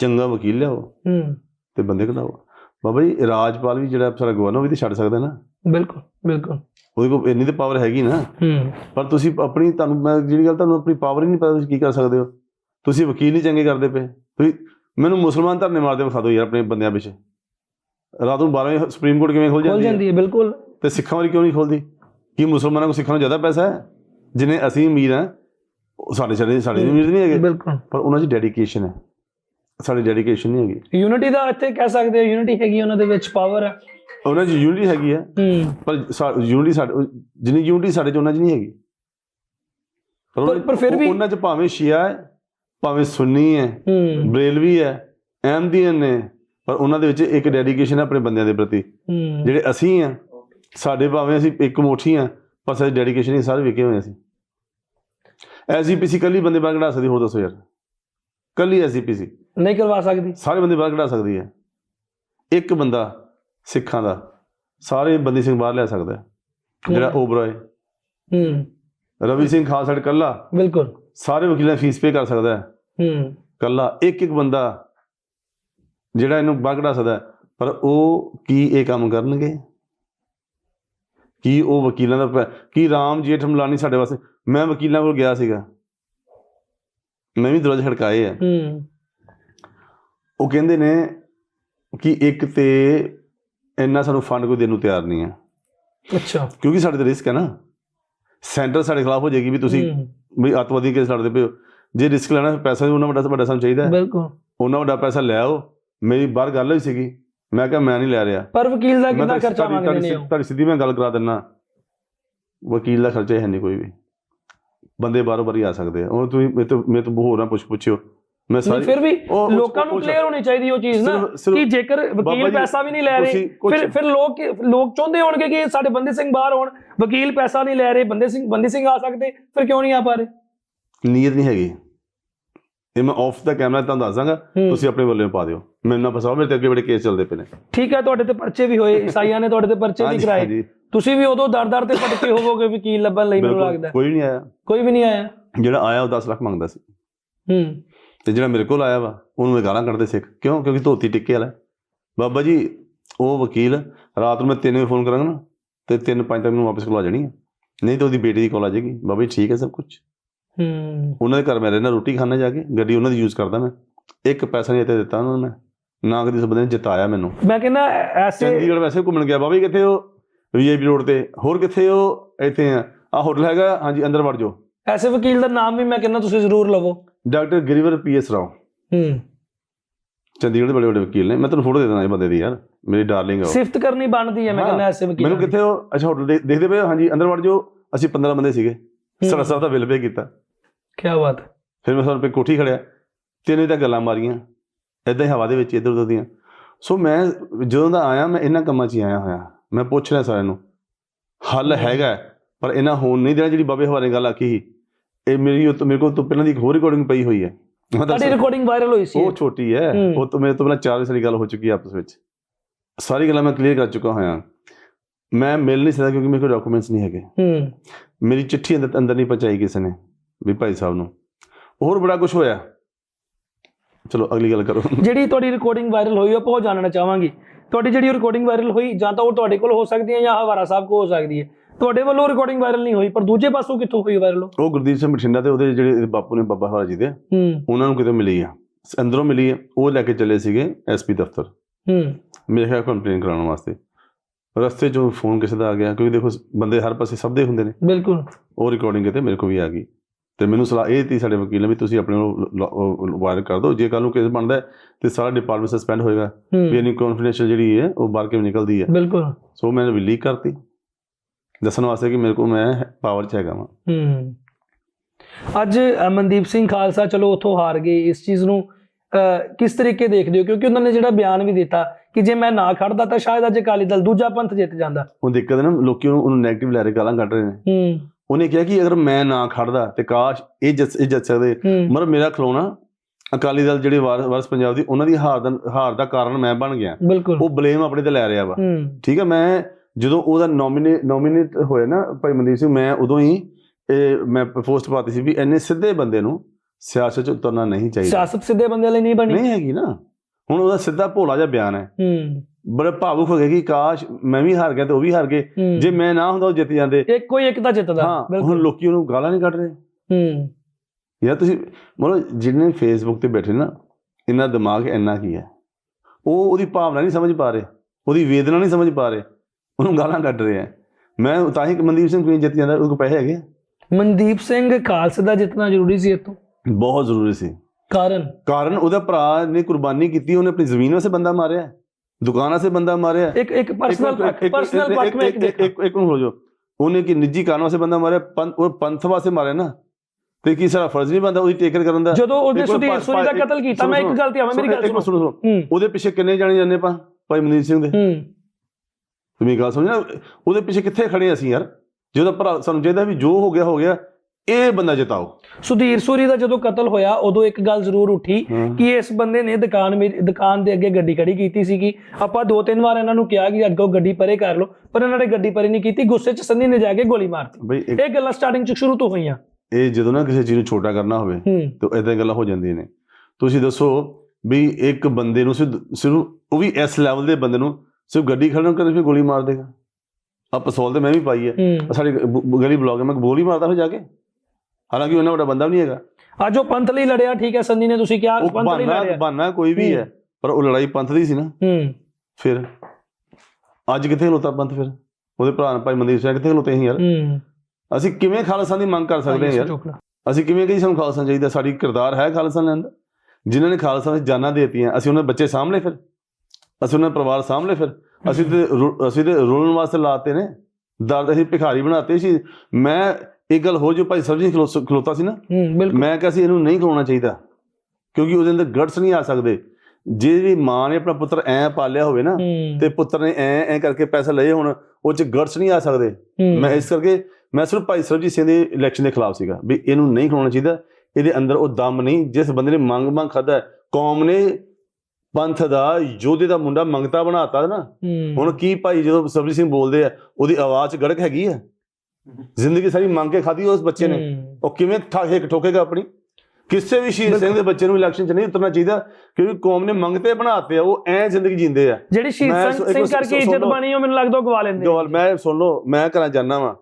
ਚੰਗਾ ਵਕੀਲ ਲਿਆਓ ਹੂੰ। ਤੇ ਬੰਦੇ ਕਢਾਓ। ਬਾਬਾ ਜੀ ਰਾਜਪਾਲ ਵੀ ਜਿਹੜਾ ਸਾਡਾ ਗਵਰਨਰ ਵੀ ਤੇ ਛੱਡ ਸਕਦਾ ਨਾ? ਬਿਲਕੁਲ ਬਿਲਕੁਲ। ਉਹਦੇ ਕੋਲ ਇੰਨੀ ਤੇ ਪਾਵਰ ਹੈਗੀ ਨਾ? ਹੂੰ। ਪਰ ਤੁਸੀਂ ਆਪਣੀ ਤੁਹਾਨੂੰ ਮੈਂ ਜਿਹੜੀ ਗੱਲ ਤੁਹਾਨੂੰ ਆਪਣੀ ਪਾਵਰ ਹੀ ਨਹੀਂ ਪਤਾ ਤੁਸੀਂ ਕੀ ਕਰ ਸਕਦੇ ਹੋ। ਤੁਸੀਂ ਵਕੀਲ ਨਹੀਂ ਚੰਗੇ ਕਰਦੇ ਪਏ। ਤੁਸੀਂ ਮੈਨੂੰ ਮੁਸਲਮਾਨ ਧਰਨੇ ਮਾਰਦੇ ਵਿਖਾ ਦਿਓ ਯਾਰ ਆਪਣੇ ਬੰਦਿਆਂ ਪਿੱਛੇ। ਰਾਤ ਨੂੰ 12 ਵਜੇ ਸੁਪਰੀਮ ਕੋਰਟ ਕਿਵੇਂ ਖੁੱਲ ਖੁੱਲ ਜਾਂਦੀ ਹੈ? ਜਾਂਦੀ ਹੈ ਬਿਲਕੁਲ। ਤੇ ਸਿੱਖਾਂ ਵਾਲੀ ਕਿਉਂ ਨਹੀਂ ਖੁੱਲਦੀ? ਕੀ ਮੁਸਲਮਾਨਾਂ ਕੋਲ ਸਿੱਖਾਂ ਨੂੰ ਜ਼ਿਆਦਾ ਪੈਸਾ ਹੈ? ਜਿਨੇ ਅਸੀਂ ਅਮੀਰ ਹਾਂ ਉਹ ਸਾਡੇ ਸਾਡੇ ਸਾਡੇ ਅਮੀਰ ਨਹੀਂ ਹੈਗੇ। ਬਿਲਕੁਲ। ਪਰ ਉਹਨਾਂ 'ਚ ਡੈਡੀਕੇਸ਼ਨ ਹੈ। ਸਾਡੀ ਡੈਡੀਕੇਸ਼ਨ ਨਹੀਂ ਹੈਗੀ। ਯੂਨਿਟੀ ਦਾ ਇੱਥੇ ਕਹਿ ਸਕਦੇ ਹੋ ਯੂਨਿਟੀ ਹੈਗੀ ਉਹਨਾਂ ਦੇ ਵਿੱਚ ਪਾਵਰ ਹੈ ਉਹਨਾਂ 'ਚ ਯੂਨਿਟੀ ਹੈਗੀ ਹੈ ਹੂੰ। ਪਰ ਯੂਨਿਟੀ ਸਾਡੇ ਜਿੰਨੀ ਯੂਨਿਟੀ ਸਾਡੇ 'ਚ ਉਹਨਾਂ 'ਚ ਨਹੀਂ ਹੈਗੀ। ਪਰ- ਫਿਰ ਵੀ- ਉਹਨਾਂ 'ਚ ਭਾਵੇਂ ਸ਼ੀਆ ਹੈ ਭਾਵੇਂ ਸੁੰਨੀ ਹੈ ਬਰੇਲਵੀ ਹੈ ਅਹਿਮਦੀਨ ਨੇ ਪਰ ਉਹਨਾਂ ਦੇ ਵਿੱਚ ਇੱਕ ਡੈਡੀਕੇਸ਼ਨ ਹੈ ਆਪਣੇ ਬੰਦਿਆਂ ਦੇ ਪ੍ਰਤੀ। ਜਿਹੜੇ ਅਸੀਂ ਆ ਸਾਡੇ ਭਾਵੇਂ ਅਸੀਂ ਇੱਕ ਮੁੱਠੀ ਆ ਪਰ ਸਾਡੀ ਡੈਡੀਕੇਸ਼ਨ ਹੀ ਸਾਰੇ ਵਿਕੇ ਹੋਏ ਅਸੀਂ। ਐਸਜੀਪੀਸੀ ਕੱਲੀ ਬੰਦੇ ਬਾਹਰ ਕਢਾ ਸਕਦੀ ਹੋਰ ਦੱਸੋ ਯਾਰ। ਕੱਲੀ ਐਸਜੀਪੀਸੀ ਨਹੀਂ ਕਰਵਾ ਸਕਦੀ। ਸਾਰੇ ਬੰਦੇ ਬਾਹਰ ਕਢਾ ਸਕਦੀ ਹੈ। ਇੱਕ ਬੰਦਾ ਸਿੱਖਾਂ ਦਾ ਸਾਰੇ ਬੰਦੀ ਸਿੰਘ ਬਾਹਰ ਲੈ ਸਕਦਾ ਹੈ। ਜਿਹੜਾ ਓਬਰਾਏ ਹੂੰ। ਰਵੀ ਸਿੰਘ ਖਾਲਸਾ ਕੱਲਾ। ਬਿਲਕੁਲ। ਸਾਰੇ ਵਕੀਲਾਂ ਦੀ ਫੀਸ ਪੇ ਕਰ ਸਕਦਾ ਹੈ। ਹੂੰ। ਕੱਲਾ ਇੱਕ ਇੱਕ ਬੰਦਾ ਜਿਹੜਾ ਇਹਨੂੰ ਬਾਹਰ ਕਢਾ ਸਕਦਾ ਹੈ। ਪਰ ਉਹ ਕੀ ਇਹ ਕੰਮ ਕਰਨਗੇ? ਕੀ ਉਹ ਵਕੀਲਾਂ ਦਾ ਪੈ- ਕੀ ਰਾਮ ਜੇਠ ਮਲਾਨੀ ਸਾਡੇ ਵਾਸਤੇ ਮੈਂ ਵਕੀਲਾਂ ਕੋਲ ਗਿਆ ਸੀਗਾ। ਮੈਂ ਵੀ ਦਰਵਾਜ਼ੇ ਖੜਕਾਏ ਆ। ਹੂੰ। ਉਹ ਕਹਿੰਦੇ ਨੇ ਕਿ ਇੱਕ ਤੇ ਇੰਨਾ ਸਾਨੂੰ ਫੰਡ ਕੋਈ ਦੇਣ ਨੂੰ ਤਿਆਰ ਨਹੀਂ ਹੈ। ਅੱਛਾ। ਕਿਉਂਕਿ ਸਾਡੇ ਤੇ ਰਿਸਕ ਹੈ ਨਾ। ਸੈਂਟਰ ਸਾਡੇ ਖਿਲਾਫ ਹੋ ਜਾਏਗੀ ਵੀ ਤੁਸੀਂ ਵੀ ਅੱਤਵਾਦੀ ਕੇਸ ਲੜਦੇ ਪਏ ਹੋ। ਜੇ ਰਿਸਕ ਲੈਣਾ ਪੈਸਾ ਵੀ ਉਹਨਾਂ ਵੱਡਾ ਵੱਡਾ ਸਾਨੂੰ ਚਾਹੀਦਾ ਹੈ। ਬਿਲਕੁਲ। ਉਹਨਾਂ ਵੱਡਾ ਪੈਸਾ ਲੈ ਆਓ। ਮੇਰੀ ਬਾਹਰ ਗੱਲ ਹੋਈ ਸੀਗੀ। ਮੈਂ ਕਿਹਾ ਮੈਂ ਨਹੀਂ ਲੈ ਰਿਹਾ। ਪਰ ਵਕੀਲ ਦਾ ਕਿੰਨਾ ਖਰਚਾ ਮੰਗਦੇ ਨੇ ਤੁਹਾਡੀ ਸਿੱਧੀ ਮੈਂ ਗੱਲ ਕਰਾ ਦਿੰਨਾ। ਵਕੀਲ ਦਾ ਖਰਚਾ ਹੈ ਨਹੀਂ ਕੋਈ ਵੀ। ਬੰਦੇ ਬਾਰੋ ਬਾਰੀ ਆ ਸਕਦੇ ਆ। ਉਹ ਤੁਸੀਂ ਮੇਰੇ ਤੋਂ ਮੇਰੇ ਤੋਂ ਹੋਰ ਨਾ ਪੁੱਛ ਪੁੱਛਿਓ। ਮੈਂ ਸਾਰੀ ਫਿਰ ਵੀ ਲੋਕਾਂ ਨੂੰ ਕਲੀਅਰ ਹੋਣੀ ਚਾਹੀਦੀ ਉਹ ਚੀਜ਼ ਨਾ ਕਿ ਜੇਕਰ ਵਕੀਲ ਪੈਸਾ ਵੀ ਨਹੀਂ ਲੈ ਰਹੇ ਫਿਰ ਫਿਰ ਲੋਕ ਲੋਕ ਚਾਹੁੰਦੇ ਹੋਣਗੇ ਕਿ ਸਾਡੇ ਬੰਦੀ ਸਿੰਘ ਬਾਹਰ ਹੋਣ ਵਕੀਲ ਪੈਸਾ ਨਹੀਂ ਲੈ ਰਹੇ ਬੰਦੇ ਸਿੰਘ ਬੰਦੀ ਸਿੰਘ ਆ ਸਕਦੇ ਫਿਰ ਕਿਉਂ ਨਹੀਂ ਆ ਪਾ ਰਹੇ? ਨੀਅਤ ਨਹੀਂ ਹੈਗੀ। ਇਹ ਮੈਂ ਆਫ ਦਾ ਕੈਮਰਾ ਤੁਹਾਨੂੰ ਦੱਸ ਦਾਂਗਾ। ਤੁਸੀਂ ਆਪਣੇ ਵੱਲੋਂ ਪਾ ਦਿਓ। ਮੈਨੂੰ ਨਾ ਫਸਾਓ ਮੇਰੇ ਤੇ ਅੱਗੇ ਬੜੇ ਕੇਸ ਚੱਲਦੇ ਪਏ ਨੇ। ਠੀਕ ਹੈ ਤੁਹਾਡੇ ਤੇ ਪਰਚੇ ਵੀ ਹੋਏ ਈਸਾਈਆਂ ਨੇ ਤੁਹਾਡੇ ਤੇ ਪਰਚੇ ਵੀ ਕਰਾਏ। ਤੁਸੀਂ ਵੀ ਉਦੋਂ ਦਰ-ਦਰ ਤੇ ਭਟਕੇ ਹੋਵੋਗੇ ਵਕੀਲ ਲੱਭਣ ਲਈ ਮੈਨੂੰ ਲੱਗਦਾ। ਕੋਈ ਨਹੀਂ ਆਇਆ। ਕੋਈ ਵੀ ਨਹੀਂ ਆਇਆ। ਜਿਹੜਾ ਆਇਆ ਉਹ 10 ਲੱਖ ਮੰਗਦਾ ਸੀ। ਹੂੰ। ਤੇ ਜਿਹੜਾ ਮੇਰੇ ਕੋਲ ਆਇਆ ਵਾ ਉਹਨੂੰ ਇਹ ਗਾਲਾਂ ਕੱਢਦੇ ਸਿੱਖ। ਕਿਉਂ? ਕਿਉਂਕਿ ਧੋਤੀ ਟਿੱਕੇ ਵਾਲਾ। ਬਾਬਾ ਜੀ ਉਹ ਵਕੀਲ ਰਾਤ ਨੂੰ ਮੈਂ 3 ਵਜੇ ਫੋਨ ਕਰਾਂਗਾ ਨਾ ਤੇ 3 5 ਤੱਕ ਮੈਨੂੰ ਵਾਪਸ ਕੋਲ ਆ ਜਾਣੀ ਹੈ। ਨਹੀਂ ਤਾਂ ਉਹਦੀ ਬੇਟੀ ਦੀ ਕੋਲ ਆ ਜਾਏਗੀ। ਬਾਬਾ ਜੀ ਠੀਕ ਹੈ ਸਭ ਕੁਝ ਹੂੰ। ਉਹਨਾਂ ਦੇ ਘਰ ਮੈਂ ਰਹਿਣਾ ਰੋਟੀ ਖਾਣਾ ਜਾ ਕੇ ਗੱਡੀ ਉਹਨਾਂ ਦੀ ਯੂਜ਼ ਕਰਦਾ ਮੈਂ। ਇੱਕ ਪੈਸਾ ਨਹੀਂ ਇੱਥੇ ਦਿੱਤਾ ਉਹਨਾਂ ਨੂੰ। ਮੈਂ ਨਾ ਕਦੀ ਉਸ ਬੰਦੇ ਨੇ ਜਿਤਾਇਆ ਮੈਨੂੰ। ਮੈਂ ਕਹਿੰਦਾ ਐਸੇ ਚੰਡੀਗੜ੍ਹ ਵੈਸੇ ਘੁੰਮਣ ਗਿਆ। ਬਾਬਾ ਜੀ ਕਿੱਥੇ ਹੋ? ਵੀਆਈਪੀ ਰੋਡ ਤੇ। ਹੋਰ ਕਿੱਥੇ ਹੋ? ਇੱਥੇ ਆ। ਆ ਹੋਟਲ ਹੈਗਾ ਹਾਂਜੀ ਅੰਦਰ ਵੜ ਜਾਓ। ਐਸੇ ਵਕੀਲ ਦਾ ਨਾਮ ਵੀ ਮੈਂ ਕਹਿੰਦਾ ਤੁਸੀਂ ਜ਼ਰੂਰ ਲਵੋ। Doctor Girivar PS Rao. ਹੂੰ। ਚੰਡੀਗੜ੍ਹ ਦੇ ਬੜੇ ਬੜੇ ਵਕੀਲ ਨੇ। ਮੈਂ ਤੁਹਾਨੂੰ ਫੋਟੋ ਦੇ ਦੇਣਾ ਇਹ ਬੰਦੇ ਦੀ ਯਾਰ। ਮੇਰੀ ਡਾਰਲਿੰਗ ਆ ਉਹ। ਸਿਫਤ ਕਰਨੀ ਬਣਦੀ ਹੈ ਮੈਂ ਕਹਿੰਦਾ ਐਸੇ ਵਕੀਲ ਮੈਨੂੰ ਕਿੱਥੇ ਹੋ ਅੱਛਾ ਹੋਟਲ ਦੇ- ਦੇਖਦੇ ਪਏ ਹੋ? ਹਾਂਜੀ ਅੰਦਰ ਵੜ ਜਾਓ। ਅਸੀਂ 15 ਬੰਦੇ ਸੀਗੇ। ਸਾਡਾ ਸਭ ਦਾ ਬਿੱਲ ਪੇ ਕੀਤਾ। ਕੀ ਬਾਤ। ਹੈ ਫਿਰ ਮੈਂ ਸਾਨੂੰ ਪੇ ਕੋਠੀ ਖੜਿਆ। ਤਿੰਨ ਤੱਕ ਗੱਲਾਂ ਮਾਰੀਆਂ। ਇਦਾਂ ਹੀ ਹਵਾ ਦੇ ਵਿੱਚ ਇੱਧਰ ਉੱਧਰ ਦੀਆਂ। ਸੋ ਮੈਂ ਜਦੋਂ ਦਾ ਆਇਆ ਮੈਂ ਇਹਨਾਂ ਕੰਮਾਂ 'ਚ ਹੀ ਆਇਆ ਹੋਇਆ। ਮੈਂ ਪੁੱਛ ਰਿਹਾ ਸਾਰਿਆਂ ਨੂੰ। ਹੱਲ ਹੈਗਾ ਹੈ, ਪਰ ਇਹਨਾਂ ਹੋਣ ਨਹੀਂ ਦੇਣਾ ਜਿਹੜੀ ਬਾਬੇ ਹਵਾਰੇ ਗੱਲ ਆਖੀ ਸੀ। ਇਹ ਮੇਰੀ ਉਹ ਤੋਂ ਮੇਰੇ ਕੋਲ ਤੋਂ ਪਹਿਲਾਂ ਦੀ ਇੱਕ ਹੋਰ ਰਿਕਾਰਡਿੰਗ ਪਈ ਹੋਈ ਹੈ। ਤੁਹਾਡੀ ਰਿਕਾਰਡਿੰਗ ਵਾਇਰਲ ਹੋਈ ਸੀ ਉਹ ਛੋਟੀ ਹੈ। ਹੂੰ। ਉਹ ਤੋਂ ਮੇਰੇ ਤੋਂ ਪਹਿਲਾਂ ਚਾਰ ਸਾਰੀ ਗੱਲ ਹੋ ਚੁੱਕੀ ਹੈ ਆਪਸ ਵਿੱਚ। ਸਾਰੀ ਗੱਲਾਂ ਮੈਂ ਕਲੀਅਰ ਕਰ ਚੁੱਕਾ ਹੋਇਆ। ਮੈਂ ਮਿਲ ਨਹੀਂ ਸਕਦਾ ਕਿਉਂਕਿ ਮੇਰੇ ਕੋਲ ਡਾਕੂਮੈਂਟਸ ਨਹੀਂ ਹੈਗੇ। ਹੂੰ। ਮੇਰੀ ਚਿੱਠੀ ਅੰਦਰ ਅੰਦਰ ਨਹੀਂ ਪਹੁੰਚਾਈ ਕਿਸੇ ਨੇ ਵੀ ਭਾਈ ਸਾਹਿਬ ਨੂੰ। ਹੋਰ ਬੜਾ ਕੁਝ ਹੋਇਆ। ਚਲੋ ਅਗਲੀ ਗੱਲ ਕਰੋ। ਜਿਹੜੀ ਤੁਹਾਡੀ ਰਿਕਾਰਡਿੰਗ ਵਾਇਰਲ ਹੋਈ ਆਪਾਂ ਉਹ ਜਾਣਨਾ ਚਾਹਾਂਗੇ। ਤੁਹਾਡੀ ਜਿਹੜੀ ਰਿਕਾਰਡਿੰਗ ਵਾਇਰਲ ਹੋਈ ਜਾਂ ਤਾਂ ਉਹ ਤੁਹਾਡੇ ਕੋਲ ਹੋ ਸਕਦੀ ਹੈ ਜਾਂ ਹਵਾਰਾ ਸਾਹਿਬ ਕੋਲ ਹੋ ਸਕਦੀ ਹੈ। ਤੁਹਾਡੇ ਵੱਲੋਂ ਰਿਕਾਰਡਿੰਗ ਵਾਇਰਲ ਨਹੀਂ ਹੋਈ ਪਰ ਦੂਜੇ ਪਾਸੋਂ ਕਿੱਥੋਂ ਹੋਈ ਵਾਇਰਲ ਉਹ ਗੁਰਦੀਪ ਸਿੰਘ ਬਠਿੰਡਾ ਤੇ ਉਹਦੇ ਜਿਹੜੇ ਬਾਪੂ ਨੇ ਬਾਬਾ ਹਵਾਰਾ ਜੀ ਦੇ ਹੂੰ। ਉਹਨਾਂ ਨੂੰ ਕਿਤੇ ਮਿਲੀ ਆ। ਅੰਦਰੋਂ ਮਿਲੀ ਆ। ਉਹ ਲੈ ਕੇ ਚੱਲੇ ਸੀਗੇ ਐਸਪੀ ਦਫ਼ਤਰ। ਹੂੰ। ਮੇਰੇ ਖਿਆਲ ਕੰਪਲੇਨ ਕਰਾਉਣ ਵਾਸਤੇ। ਰਸਤੇ 'ਚੋਂ ਫੋਨ ਕਿਸੇ ਦਾ ਆ ਗਿਆ ਕਿਉਂਕਿ ਦੇਖੋ ਬੰਦੇ ਹਰ ਪਾਸੇ ਸਭ ਦੇ ਹੁੰਦੇ ਨੇ। ਬਿਲਕੁਲ। ਉਹ ਰਿਕਾਰਡਿੰਗ ਕਿਤੇ ਮੇਰੇ ਕੋਲ ਵੀ ਆ ਗਈ। ਤੇ ਮੈਨੂੰ ਸਲਾਹ ਇਹ ਤੀ ਸਾਡੇ ਵਕੀਲ ਨੇ ਵੀ ਤੁਸੀਂ ਆਪਣੇ ਨੂੰ ਵਾਇਰ ਕਰ ਦਿਓ। ਜੇ ਕੱਲ ਨੂੰ ਕੇਸ ਬਣਦਾ ਹੈ, ਤੇ ਸਾਰਾ ਡਿਪਾਰਟਮੈਂਟ ਸਸਪੈਂਡ ਹੋਏਗਾ। ਵੀ ਇਨੀ ਕੌਨਫੀਡੈਂਸ਼ੀਅਲ ਜਿਹੜੀ ਹੈ ਉਹ ਬਾਹਰ ਕਿਵੇਂ ਨਿਕਲਦੀ ਹੈ। ਬਿਲਕੁਲ। ਸੋ ਮੈਂ ਵੀ ਲੀਕ ਕਰਤੀ। ਦੱਸਣ ਵਾਸਤੇ ਕਿ ਮੇਰੇ ਕੋਲ ਮੈਂ ਪਾਵਰ ਚ ਹੈਗਾ ਵਾਂ। ਹੂੰ। ਅੱਜ ਅਮਨਦੀਪ ਸਿੰਘ ਖਾਲਸਾ ਚਲੋ ਉੱਥੋਂ ਹਾਰ ਗਏ ਇਸ ਚੀਜ਼ ਨੂੰ ਕਿਸ ਤਰੀਕੇ ਦੇਖਦੇ ਹੋ? ਕਿਉਂਕਿ ਉਹਨਾਂ ਨੇ ਜਿਹੜਾ ਬਿਆਨ ਵੀ ਦਿੱਤਾ ਕਿ ਜੇ ਮੈਂ ਨਾ ਖੜਦਾ ਤਾਂ ਸ਼ਾਇਦ ਅੱਜ ਅਕਾਲੀ ਦਲ ਦੂਜਾ ਪੰਥ ਜਿੱਤ ਜਾਂਦਾ। ਉਹ ਦਿੱਕਤ ਨਾ ਲੋਕੀ ਉਹਨੂੰ 네ਗੇਟਿਵ ਲੈ ਰਹੇ ਗਾਲਾਂ ਕੱਢ ਰਹੇ ਨੇ। ਹੂੰ। ਉਹਨੇ ਕਿਹਾ ਕਿ ਅਗਰ ਮੈਂ ਨਾ ਖੜਦਾ ਤੇ ਕਾਸ਼ ਇਹ ਜਿੱਤ ਇਹ ਜਿੱਤ ਸਕਦੇ। ਮਰ ਮੇਰਾ ਖਲੋਣਾ ਅਕਾਲੀ ਦਲ ਜਿਹੜੇ ਵਾਰ- ਵਾਰਸ ਪੰਜਾਬ ਦੀ ਉਹਨਾਂ ਦੀ ਹਾਰ ਦਾ ਹਾਰ ਦਾ ਕਾਰਨ ਮੈਂ ਬਣ ਗਿਆ। ਉਹ ਬਲੇਮ ਆਪਣੇ ਤੇ ਲੈ ਰਿਹਾ ਵਾ। ਠੀਕ ਹੈ ਮੈਂ ਜਦੋਂ ਉਹਦਾ ਨੋਮੀਨੇਟ ਨੋਮੀਨੇਟ ਹੋਇਆ ਨਾ ਭਾਈ ਮਨਦੀਪ ਸਿੰਘ ਮੈਂ ਉਦੋਂ ਹੀ ਇਹ ਮੈਂ ਪੋਸਟ ਪਾਤੀ ਸੀ ਵੀ ਇੰਨੇ ਸਿੱਧੇ ਬੰਦੇ ਨੂੰ ਸਿਆਸਤ 'ਚ ਉਤਰਨਾ ਨਹੀਂ ਚਾਹੀਦਾ। ਸਿਆਸਤ ਸਿੱਧੇ ਬੰਦੇ ਲਈ ਨਹੀਂ ਬਣੀ। ਨਹੀਂ ਹੈਗੀ ਨਾ। ਹੁਣ ਉਹਦਾ ਸਿੱਧਾ ਭੋਲਾ ਜਿਹਾ ਬਿਆਨ ਹੈ। ਹੂੰ। ਬੜੇ ਭਾਵੁਕ ਹੋ ਗਏ ਕਿ ਕਾਸ਼ ਮੈਂ ਵੀ ਹਾਰ ਗਿਆ ਤੇ ਉਹ ਵੀ ਹਾਰ ਗਏ। ਜੇ ਮੈਂ ਨਾ ਹੁੰਦਾ ਉਹ ਜਿੱਤ ਜਾਂਦੇ। ਇੱਕ ਕੋਈ ਇੱਕ ਤਾਂ ਜਿੱਤਦਾ। ਹਾਂ ਹੁਣ ਲੋਕੀ ਉਹਨੂੰ ਗਾਲਾਂ ਨਹੀਂ ਕੱਢ ਰਹੇ। ਹੂੰ। ਯਾਰ ਤੁਸੀਂ ਮਤਲਬ ਜਿਹਨੇ ਫੇਸਬੁੱਕ ਤੇ ਬੈਠੇ ਨਾ ਇਹਨਾਂ ਦਿਮਾਗ ਇੰਨਾ ਕੀ ਹੈ। ਉਹ ਉਹਦੀ ਭਾਵਨਾ ਨਹੀਂ ਸਮਝ ਪਾ ਰਹੇ। ਉਹਦੀ ਵੇਦਨਾ ਨਹੀਂ ਸਮਝ ਪਾ ਰਹੇ। ਉਹਨੂੰ ਗਾਲਾਂ ਕੱਢ ਰਹੇ ਆ। ਮੈਂ ਤਾਂ ਹੀ ਮਨਦੀਪ ਸਿੰਘ ਕੁਈਨ ਜਿੱਤ ਜਾਂਦਾ ਉਹਦੇ ਪੈਸੇ ਹੈਗੇ। ਮਨਦੀਪ ਸਿੰਘ ਖਾਲਸਾ ਦਾ ਜਿੱਤਣਾ ਜ਼ਰੂਰੀ ਸੀ ਇਤੋਂ ਬਹੁਤ ਜ਼ਰੂਰੀ ਸੀ। ਕਾਰਨ? ਕਾਰਨ ਉਹਦਾ ਭਰਾ ਨੇ ਕੁਰਬਾਨੀ ਕੀਤੀ ਉਹਨੇ ਆਪਣੀ ਜ਼ਮੀਨ ਵਾਸਤੇ ਬੰਦਾ ਮਾਰਿਆ ਦੁਕਾਨਾਂ ਸੇ ਬੰਦਾ ਮਾਰਿਆ। ਇੱਕ ਇੱਕ ਪਰਸਨਲ ਪਰਸਨਲ ਪੱਖ ਮੈਂ ਇੱਕ ਇੱਕ- ਇੱਕ ਨੂੰ ਹੋ ਜੋ। ਉਹਨੇ ਕੀ ਨਿੱਜੀ ਕਾਰਨ ਵਾਸਤੇ ਬੰਦਾ ਮਾਰਿਆ ਪੰਥ ਉਹ ਪੰਥ ਵਾਸਤੇ ਮਾਰਿਆ ਨਾ। ਤੇ ਕੀ ਸਾਰਾ ਫਰਜ਼ ਨਹੀਂ ਬੰਦਾ ਉਹਦੀ ਟੇਕਰ ਕਰਨ ਦਾ? ਜਦੋਂ ਸੁਧੀਰ ਪਾ- ਸੂਰੀ ਦਾ ਕਤਲ ਕੀਤਾ ਮੈਂ ਇੱਕ। ਗੱਲ ਤੇ ਆਵਾਂ ਮੇਰੀ ਗੱਲ ਸੁਣੋ। ਉਹਦੇ ਪਿੱਛੇ ਕਿੰਨੇ ਜਾਣੇ ਜਾਂਦੇ ਪਾ ਭਾਈ ਮਨਦੀਪ ਸਿੰਘ ਦੇ। ਹੂੰ ਤੁਸੀਂ ਗੱਲ ਸਮਝਣਾ? ਉਹਦੇ ਪਿੱਛੇ ਕਿੱਥੇ ਖੜੇ ਅਸੀਂ ਯਾਰ? ਜਿਹਦਾ ਭਰਾ ਸਾਨੂੰ ਚਾਹੀਦਾ ਵੀ ਜੋ ਹੋ ਗਿਆ ਹੋ ਗਿਆ ਇਹ ਬੰਦਾ ਜਿਤਾਓ। ਸੁਧੀਰ ਸੂਰੀ ਦਾ ਜਦੋਂ ਕਤਲ ਹੋਇਆ ਉਦੋਂ ਇੱਕ ਗੱਲ ਜ਼ਰੂਰ ਉੱਠੀ ਕਿ ਇਸ ਬੰਦੇ ਨੇ ਦੁਕਾਨ ਮੇਰੀ ਦੁਕਾਨ ਦੇ ਅੱਗੇ ਗੱਡੀ ਖੜੀ ਕੀਤੀ ਸੀਗੀ। ਆਪਾਂ ਦੋ ਤਿੰਨ ਵਾਰ ਇਹਨਾਂ ਨੂੰ ਕਿਹਾ ਕਿ ਅੱਗੋਂ ਗੱਡੀ ਪਰੇ ਕਰ ਲਓ ਪਰ ਇਹਨਾਂ ਨੇ ਗੱਡੀ ਪਰੇ ਨਹੀਂ ਕੀਤੀ ਗੁੱਸੇ 'ਚ ਸੰਨੀ ਨੇ ਜਾ ਕੇ ਗੋਲੀ ਮਾਰਤੀ। ਬਈ ਇੱਕ- ਇਹ ਗੱਲਾਂ ਸਟਾਰਟਿੰਗ 'ਚ ਸ਼ੁਰੂ ਤੋਂ ਹੋਈਆਂ। ਇਹ ਜਦੋਂ ਨਾ ਕਿਸੇ ਚੀਜ਼ ਨੂੰ ਛੋਟਾ ਕਰਨਾ ਹੋਵੇ ਤੇ ਇਦਾਂ ਗੱਲਾਂ ਹੋ ਜਾਂਦੀਆਂ ਨੇ। ਤੁਸੀਂ ਦੱਸੋ ਵੀ ਇੱਕ ਬੰਦੇ ਨੂੰ ਸਿਰਫ ਉਹ ਵੀ ਇਸ ਲੈਵਲ ਦੇ ਬੰਦੇ ਨੂੰ ਸਿਰਫ ਗੱਡੀ ਖੜਨ ਕਰਕੇ ਫਿਰ ਗੋਲੀ ਮਾਰ ਦੇਗਾ। ਆ ਪਸੌਲ ਤੇ ਮੈਂ ਵੀ ਪਾਈ ਹੈ। ਸਾਡੀ ਗਲੀ ਬਲੌਗ ਹੈ ਮੈਂ ਗੋਲੀ ਮਾਰਦਾ ਫਿਰ ਜਾ ਕੇ। ਹਾਲਾਂਕਿ ਉਹਨਾਂ ਵੱਡਾ ਬੰਦਾ ਵੀ ਨਹੀਂ ਹੈਗਾ। ਅੱਜ ਉਹ ਪੰਥ ਲਈ ਲੜਿਆ ਠੀਕ ਹੈ ਸੰਨੀ ਨੇ ਤੁਸੀਂ ਕਿਹਾ ਪੰਥ ਲਈ ਲੜਿਆ। ਬਹਾਨਾ ਕੋਈ ਵੀ ਹੈ। ਪਰ ਉਹ ਲੜਾਈ ਪੰਥ ਦੀ ਸੀ ਨਾ। ਹੂੰ। ਫਿਰ ਅੱਜ ਕਿੱਥੇ ਖਲੋਤਾ ਪੰਥ ਫਿਰ? ਉਹਦੇ ਭਰਾ ਭਾਈ ਮਨਦੀਪ ਸਿੰਘ ਕਿੱਥੇ ਖਲੋਤੇ ਸੀ ਯਾਰ? ਹੂੰ। ਅਸੀਂ ਕਿਵੇਂ ਖਾਲਸਾ ਦੀ ਮੰਗ ਕਰ ਸਕਦੇ ਹਾਂ ਯਾਰ। ਅਸੀਂ ਕਿਵੇਂ ਕਹੀ ਸਾਨੂੰ ਖਾਲਸਾ ਚਾਹੀਦਾ? ਸਾਡੀ ਕਿਰਦਾਰ ਹੈ ਖਾਲਸਾ ਲੈਣ ਦਾ। ਜਿਨ੍ਹਾਂ ਨੇ ਖਾਲਸਾ ਵਿੱਚ ਜਾਨਾਂ ਦੇਤੀਆਂ ਅਸੀਂ ਉਹਨਾਂ ਦੇ ਬੱਚੇ ਲਏ ਫਿਰ? ਅਸੀਂ ਉਹਨਾਂ ਦਾ ਪਰਿਵਾਰ ਲਏ ਫਿਰ। ਅਸੀਂ ਤੇ ਅਸੀਂ ਤੇ ਰੋਲਣ ਵਾਸਤੇ ਲਾਤੇ ਨੇ। ਦਰਦ ਅਸੀਂ ਭਿਖਾਰੀ ਬਣਾਤੇ ਸੀ। ਮੈਂ ਇੱਕ ਗੱਲ ਹੋ ਜੋ ਭਾਈ ਸਰਜੀ ਖਲੋ- ਖਲੋਤਾ ਸੀ ਨਾ ਮੈਂ ਕਿਹਾ ਸੀ ਇਹਨੂੰ ਨਹੀਂ ਖਲੋਣਾ ਚਾਹੀਦਾ ਕਿਉਂਕਿ ਉਹਦੇ ਅੰਦਰ ਗਟਸ ਨਹੀਂ ਆ ਸਕਦੇ। ਜਿਹੜੀ ਮਾਂ ਨੇ ਆਪਣਾ ਪੁੱਤਰ ਐ ਪਾਲਿਆ ਹੋਵੇ ਨਾ ਤੇ ਪੁੱਤਰ ਨੇ ਐ ਐ ਕਰਕੇ ਪੈਸੇ ਲਏ ਹੁਣ ਉਹ ਚ ਗਟਸ ਨਹੀਂ ਆ ਸਕਦੇ। ਮੈਂ ਇਸ ਕਰਕੇ ਮੈਂ ਸਿਰਫ ਭਾਈ ਸਰਬਜੀਤ ਸਿੰਘ ਦੇ ਇਲੈਕਸ਼ਨ ਦੇ ਖਿਲਾਫ ਸੀਗਾ ਵੀ ਇਹਨੂੰ ਨਹੀਂ ਖਲੋਣਾ ਚਾਹੀਦਾ। ਇਹਦੇ ਅੰਦਰ ਉਹ ਦਮ ਨਹੀਂ ਜਿਸ ਬੰਦੇ ਨੇ ਮੰਗ ਮੰਗ ਖਾਦਾ ਕੌਮ ਨੇ ਪੰਥ ਦਾ ਯੋਧੇ ਦਾ ਮੁੰਡਾ ਮੰਗਤਾ ਬਣਾਤਾ ਨਾ। ਹੁਣ ਕੀ ਭਾਈ ਜਦੋਂ ਸਰਬਜੀਤ ਸਿੰਘ ਬੋਲਦੇ ਆ ਉਹਦੀ ਆਵਾਜ਼ 'ਚ ਗੜਕ ਹੈਗੀ ਆ। ਜ਼ਿੰਦਗੀ ਸਾਰੀ ਮੰਗ ਕੇ ਖਾਦੀ ਉਸ ਬੱਚੇ ਨੇ। ਉਹ ਕਿਵੇਂ ਠਾਕੇ ਠੋਕੇਗਾ ਆਪਣੀ? ਕਿਸੇ ਵੀ ਸ਼ਹੀਦ ਸਿੰਘ ਦੇ ਬੱਚੇ ਨੂੰ ਇਲੈਕਸ਼ਨ 'ਚ ਨਹੀਂ ਉਤਰਨਾ ਚਾਹੀਦਾ ਕਿਉਂਕਿ ਕੌਮ ਨੇ ਮੰਗਤੇ ਬਣਾਤੇ ਆ ਉਹ ਐ ਜ਼ਿੰਦਗੀ ਜੀਂਦੇ ਆ। ਜਿਹੜੀ ਸ਼ਹੀਦ ਸਿੰਘ ਕਰਕੇ ਇੱਜ਼ਤ। ਬਣੀ ਉਹ ਮੈਨੂੰ ਲੱਗਦਾ ਉਹ ਗਵਾ ਲੈਂਦੇ ਹਾਲ ਮੈਂ ਸੁਣ ਲਓ ਮੈਂ ਕਰਾਂ ਜਾਣਾ ਵਾ।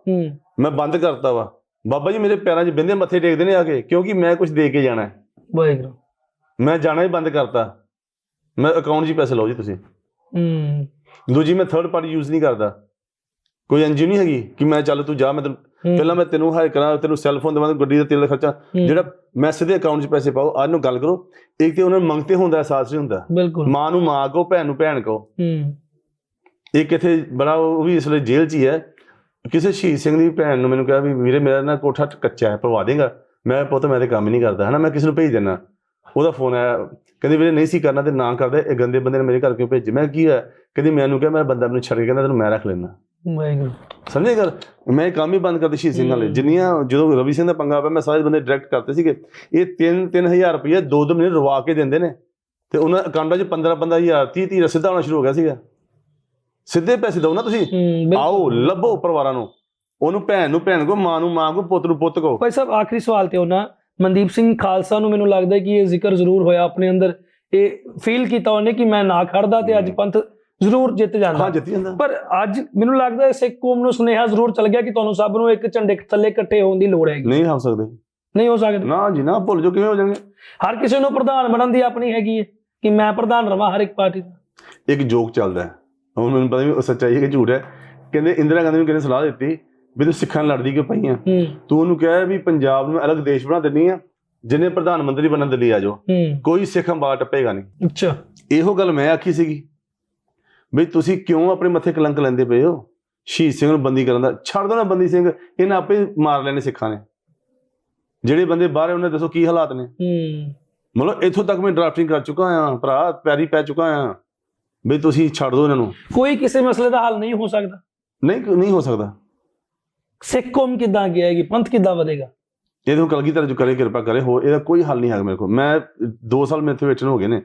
ਮੈਂ ਬੰਦ ਕਰਤਾ ਵਾ। ਬਾਬਾ ਜੀ ਮੇਰੇ ਪੈਰਾਂ 'ਚ ਬਿੰਦੇ ਮੱਥੇ ਟੇਕਦੇ ਨੇ ਆ ਕੇ ਕਿਉਂਕਿ ਮੈਂ ਕੁਝ ਦੇ ਕੇ ਜਾਣਾ ਹੈ। ਵਾਹਿਗੁਰੂ। ਮੈਂ ਜਾਣਾ ਹੀ ਬੰਦ ਕਰਤਾ। ਮੈਂ ਅਕਾਊਂਟ 'ਚ ਹੀ ਪੈਸੇ ਲਓ ਜੀ ਤੁਸੀਂ। ਹੂੰ। ਦੂਜੀ ਮੈਂ ਥਰਡ ਪਾਰਟੀ ਯੂਜ਼ ਨਹੀਂ ਕਰਦਾ। ਕੋਈ ਐਨਜੀਓ ਨਹੀਂ ਹੈਗੀ ਕਿ ਮੈਂ ਚੱਲ ਤੂੰ ਜਾ ਮੈਂ ਤੈਨੂੰ ਪਹਿਲਾਂ ਮੈਂ ਤੈਨੂੰ ਹਾਇਰ ਕਰਾਂ ਤੈਨੂੰ ਸੈੱਲ ਫੋਨ ਦੇਵਾਂ ਗੱਡੀ ਦਾ ਤੇਲ ਦਾ ਖਰਚਾ। ਜਿਹੜਾ ਮੈਂ ਸਿੱਧੇ ਅਕਾਊਂਟ 'ਚ ਪੈਸੇ ਪਾਓ ਅੱਜ ਨੂੰ ਗੱਲ ਕਰੋ। ਇੱਕ ਤੇ ਉਹਨਾਂ ਨੂੰ ਮੰਗਤੇ ਹੁੰਦਾ ਅਹਿਸਾਸ ਨਹੀਂ ਹੁੰਦਾ। ਮਾਂ ਨੂੰ ਮਾਂ ਕੋ ਭੈਣ ਨੂੰ ਭੈਣ ਕੋ ਹੂੰ। ਇੱਕ ਇੱਥੇ ਬੜਾ ਉਹ ਵੀ ਇਸ ਵੇਲੇ ਜੇਲ੍ਹ 'ਚ ਹੀ ਹੈ। ਕਿਸੇ ਸ਼ਹੀਦ ਸਿੰਘ ਦੀ ਭੈਣ ਨੂੰ ਮੈਨੂੰ ਕਿਹਾ ਵੀ ਵੀਰੇ ਮੇਰਾ ਨਾ ਕੋਠਾ ਕੱਚਾ ਹੈ ਪਵਾ ਦੇਗਾ। ਮੈਂ ਪੁੱਤ ਮੈਂ ਤੇ ਕੰਮ ਹੀ ਨਹੀਂ ਕਰਦਾ ਹਨਾ? ਮੈਂ ਕਿਸੇ ਨੂੰ ਭੇਜ ਦੇਣਾ ਉਹਦਾ ਫੋਨ ਆਇਆ ਕਹਿੰਦੀ ਵੀਰੇ ਨਹੀਂ ਸੀ ਕਰਨਾ ਤੇ ਨਾ ਕਰਦਾ ਇਹ ਗੰਦੇ ਬੰਦੇ ਨੇ ਮੇਰੇ ਘਰ ਕਿਉਂ ਭੇਜੇ? ਮੈਂ ਕੀ ਹੋਇਆ? ਕਹਿੰਦੀ ਮੈਨੂੰ ਕਿਹਾ ਮੈਂ ਬੰਦਾ ਮੈਨੂੰ ਛੱਡ ਕੇ ਕਹਿੰਦਾ ਤੈਨੂੰ ਮੈਂ ਰੱਖ ਲੈਣਾ ਵਾਹਿਗੁਰੂ। ਸਮਝੇ ਗੱਲ? ਮੈਂ ਕੰਮ ਹੀ ਬੰਦ ਕਰਦੀ ਸ਼ਹੀਦ ਸਿੰਘ ਵਾਲੇ। ਜਿੰਨੀਆਂ ਜਦੋਂ ਰਵੀ ਸਿੰਘ ਦਾ ਪੰਗਾ ਪਿਆ ਮੈਂ ਸਾਰੇ ਬੰਦੇ ਡਾਇਰੈਕਟ ਕਰਤੇ ਸੀਗੇ। ਇਹ 3 3000 ਰੁਪਏ ਦੋ ਦੋ ਮਹੀਨੇ ਰਵਾ ਕੇ ਦਿੰਦੇ ਨੇ। ਤੇ ਉਹਨਾਂ ਅਕਾਊਂਟਾਂ 'ਚ 15 15000 30 30 ਸਿੱਧਾ ਆਉਣਾ ਸ਼ੁਰੂ ਹੋ ਗਿਆ ਸੀਗਾ। ਸਿੱਧੇ ਪੈਸੇ ਦਿਓ ਨਾ ਤੁਸੀਂ। ਆਓ ਲੱਭੋ ਪਰਿਵਾਰਾਂ ਨੂੰ। ਉਹਨੂੰ ਭੈਣ ਨੂੰ ਭੈਣ ਕੋ ਮਾਂ ਨੂੰ ਮਾਂ ਕੋ ਪੁੱਤ ਨੂੰ ਪੁੱਤ ਕੋ। ਭਾਈ ਸਾਹਿਬ ਆਖਰੀ ਸਵਾਲ ਤੇ ਉਹਨਾਂ ਮਨਦੀਪ ਸਿੰਘ ਖਾਲਸਾ ਨੂੰ ਮੈਨੂੰ ਲੱਗਦਾ ਹੈ ਕਿ ਇਹ ਜ਼ਿਕਰ ਜ਼ਰੂਰ ਹੋਇਆ ਆਪਣੇ ਅੰਦਰ। ਇਹ ਫੀਲ ਕੀਤਾ ਉਹਨੇ ਕਿ ਮੈਂ ਨਾ ਖੜਦਾ ਤੇ ਅੱਜ ਪੰਥ ਜ਼ਰੂਰ ਜਿੱਤ ਹਾਂ ਜਾਂਦਾ ਜਿੱਤੀ ਜਾਂਦਾ। ਪਰ ਅੱਜ ਮੈਨੂੰ ਲੱਗਦਾ ਹੈ ਸਿੱਖ ਕੌਮ ਨੂੰ ਸੁਨੇਹਾ ਜ਼ਰੂਰ ਚੱਲ ਗਿਆ ਕਿ ਤੁਹਾਨੂੰ ਸਭ ਨੂੰ ਇੱਕ ਝੰਡੇ ਥੱਲੇ ਇਕੱਠੇ ਹੋਣ ਦੀ ਲੋੜ ਹੈਗੀ। ਨਹੀਂ ਹੋ ਸਕਦੇ। ਨਹੀਂ ਹੋ ਸਕਦਾ। ਨਾ ਜੀ ਨਾ ਭੁੱਲ ਜੋ ਕਿਵੇਂ ਹੋ ਜਾਣਗੇ? ਹਰ ਕਿਸੇ ਨੂੰ ਪ੍ਰਧਾਨ ਬਣਨ ਦੀ ਆਪਣੀ ਹੈਗੀ ਹੈ ਕਿ ਮੈਂ ਪ੍ਰਧਾਨ ਰਵਾਂ ਹਰ ਇੱਕ ਪਾਰਟੀ ਦਾ। ਇੱਕ ਜੋਕ ਚੱਲਦਾ ਹੈ। ਹੁਣ ਮੈਨੂੰ ਪਤਾ ਨਹੀਂ ਉਹ ਸੱਚਾਈ ਹੈ ਕਿ ਝੂਠ ਹੈ। ਕਹਿੰਦੇ ਇੰਦਰਾ ਗਾਂਧੀ ਨੂੰ ਕਿਹਨੇ ਸਲਾਹ ਦਿੱਤੀ? ਵੀ ਤੂੰ ਸਿੱਖਾਂ ਨਾਲ ਲੜਦੀ ਕਿਉਂ ਪਈ ਆ? ਤੂੰ ਉਹਨੂੰ ਕਿਹਾ ਵੀ ਪੰਜਾਬ ਨੂੰ ਅਲੱਗ ਦੇਸ਼ ਬਣਾ ਦੇਣੀ ਆ ਜਿਹਨੇ ਪ੍ਰਧਾਨ ਮੰਤਰੀ ਬਣਨ ਦਿੱਲੀ ਆ ਜਾਓ। ਹੂੰ। ਕੋਈ ਸਿੱਖ ਅੰਬਾਰ ਟੱਪੇਗਾ ਨਹੀਂ। ਅੱਛਾ। ਇਹੋ ਗੱਲ ਮੈਂ ਆਖੀ ਸੀਗੀ ਬਈ ਤੁਸੀਂ ਕਿਉਂ ਆਪਣੇ ਮੱਥੇ ਕਲੰਕ ਲੈਂਦੇ ਪਏ ਹੋ? ਸ਼ਹੀਦ ਸਿੰਘ ਨੂੰ ਬੰਦੀ ਕਰਨ ਦਾ ਛੱਡ ਦੋ ਨਾ ਬੰਦੀ ਸਿੰਘ ਇਹਨਾਂ ਆਪੇ ਮਾਰ ਲੈਣੇ ਸਿੱਖਾਂ ਨੇ। ਜਿਹੜੇ ਬੰਦੇ ਬਾਹਰ ਉਹਨੇ ਦੱਸੋ ਕੀ ਹਾਲਾਤ ਨੇ। ਹੂੰ। ਮਤਲਬ ਇੱਥੋਂ ਤੱਕ ਮੈਂ ਡਰਾਫਟਿੰਗ ਕਰ ਚੁੱਕਾ ਆ ਭਰਾ ਪੈਰੀ ਪੈ ਚੁੱਕਾ ਆ। ਬਈ ਤੁਸੀਂ ਛੱਡ ਦਿਓ ਇਹਨਾਂ ਨੂੰ। ਕੋਈ ਕਿਸੇ ਮਸਲੇ ਦਾ ਹੱਲ ਨਹੀਂ ਹੋ ਸਕਦਾ। ਨਹੀਂ ਨਹੀਂ ਹੋ ਸਕਦਾ। ਸਿੱਖ ਕੌਮ ਕਿੱਦਾਂ ਅੱਗੇ ਆਏਗੀ? ਪੰਥ ਕਿੱਦਾਂ ਵਧੇਗਾ? ਇਹਦੇ ਨੂੰ ਕਲਗੀ ਤਰ੍ਹਾਂ ਜੋ ਕਰੇ ਕਿਰਪਾ ਕਰੇ ਹੋ ਇਹਦਾ ਕੋਈ ਹੱਲ ਨਹੀਂ ਹੈਗਾ ਮੇਰੇ ਕੋਲ। ਮੈਂ 2 ਸਾਲ ਮੇਰੇ ਇੱਥੇ ਵੇਚਣ ਹੋ ਗਏ ਨੇ।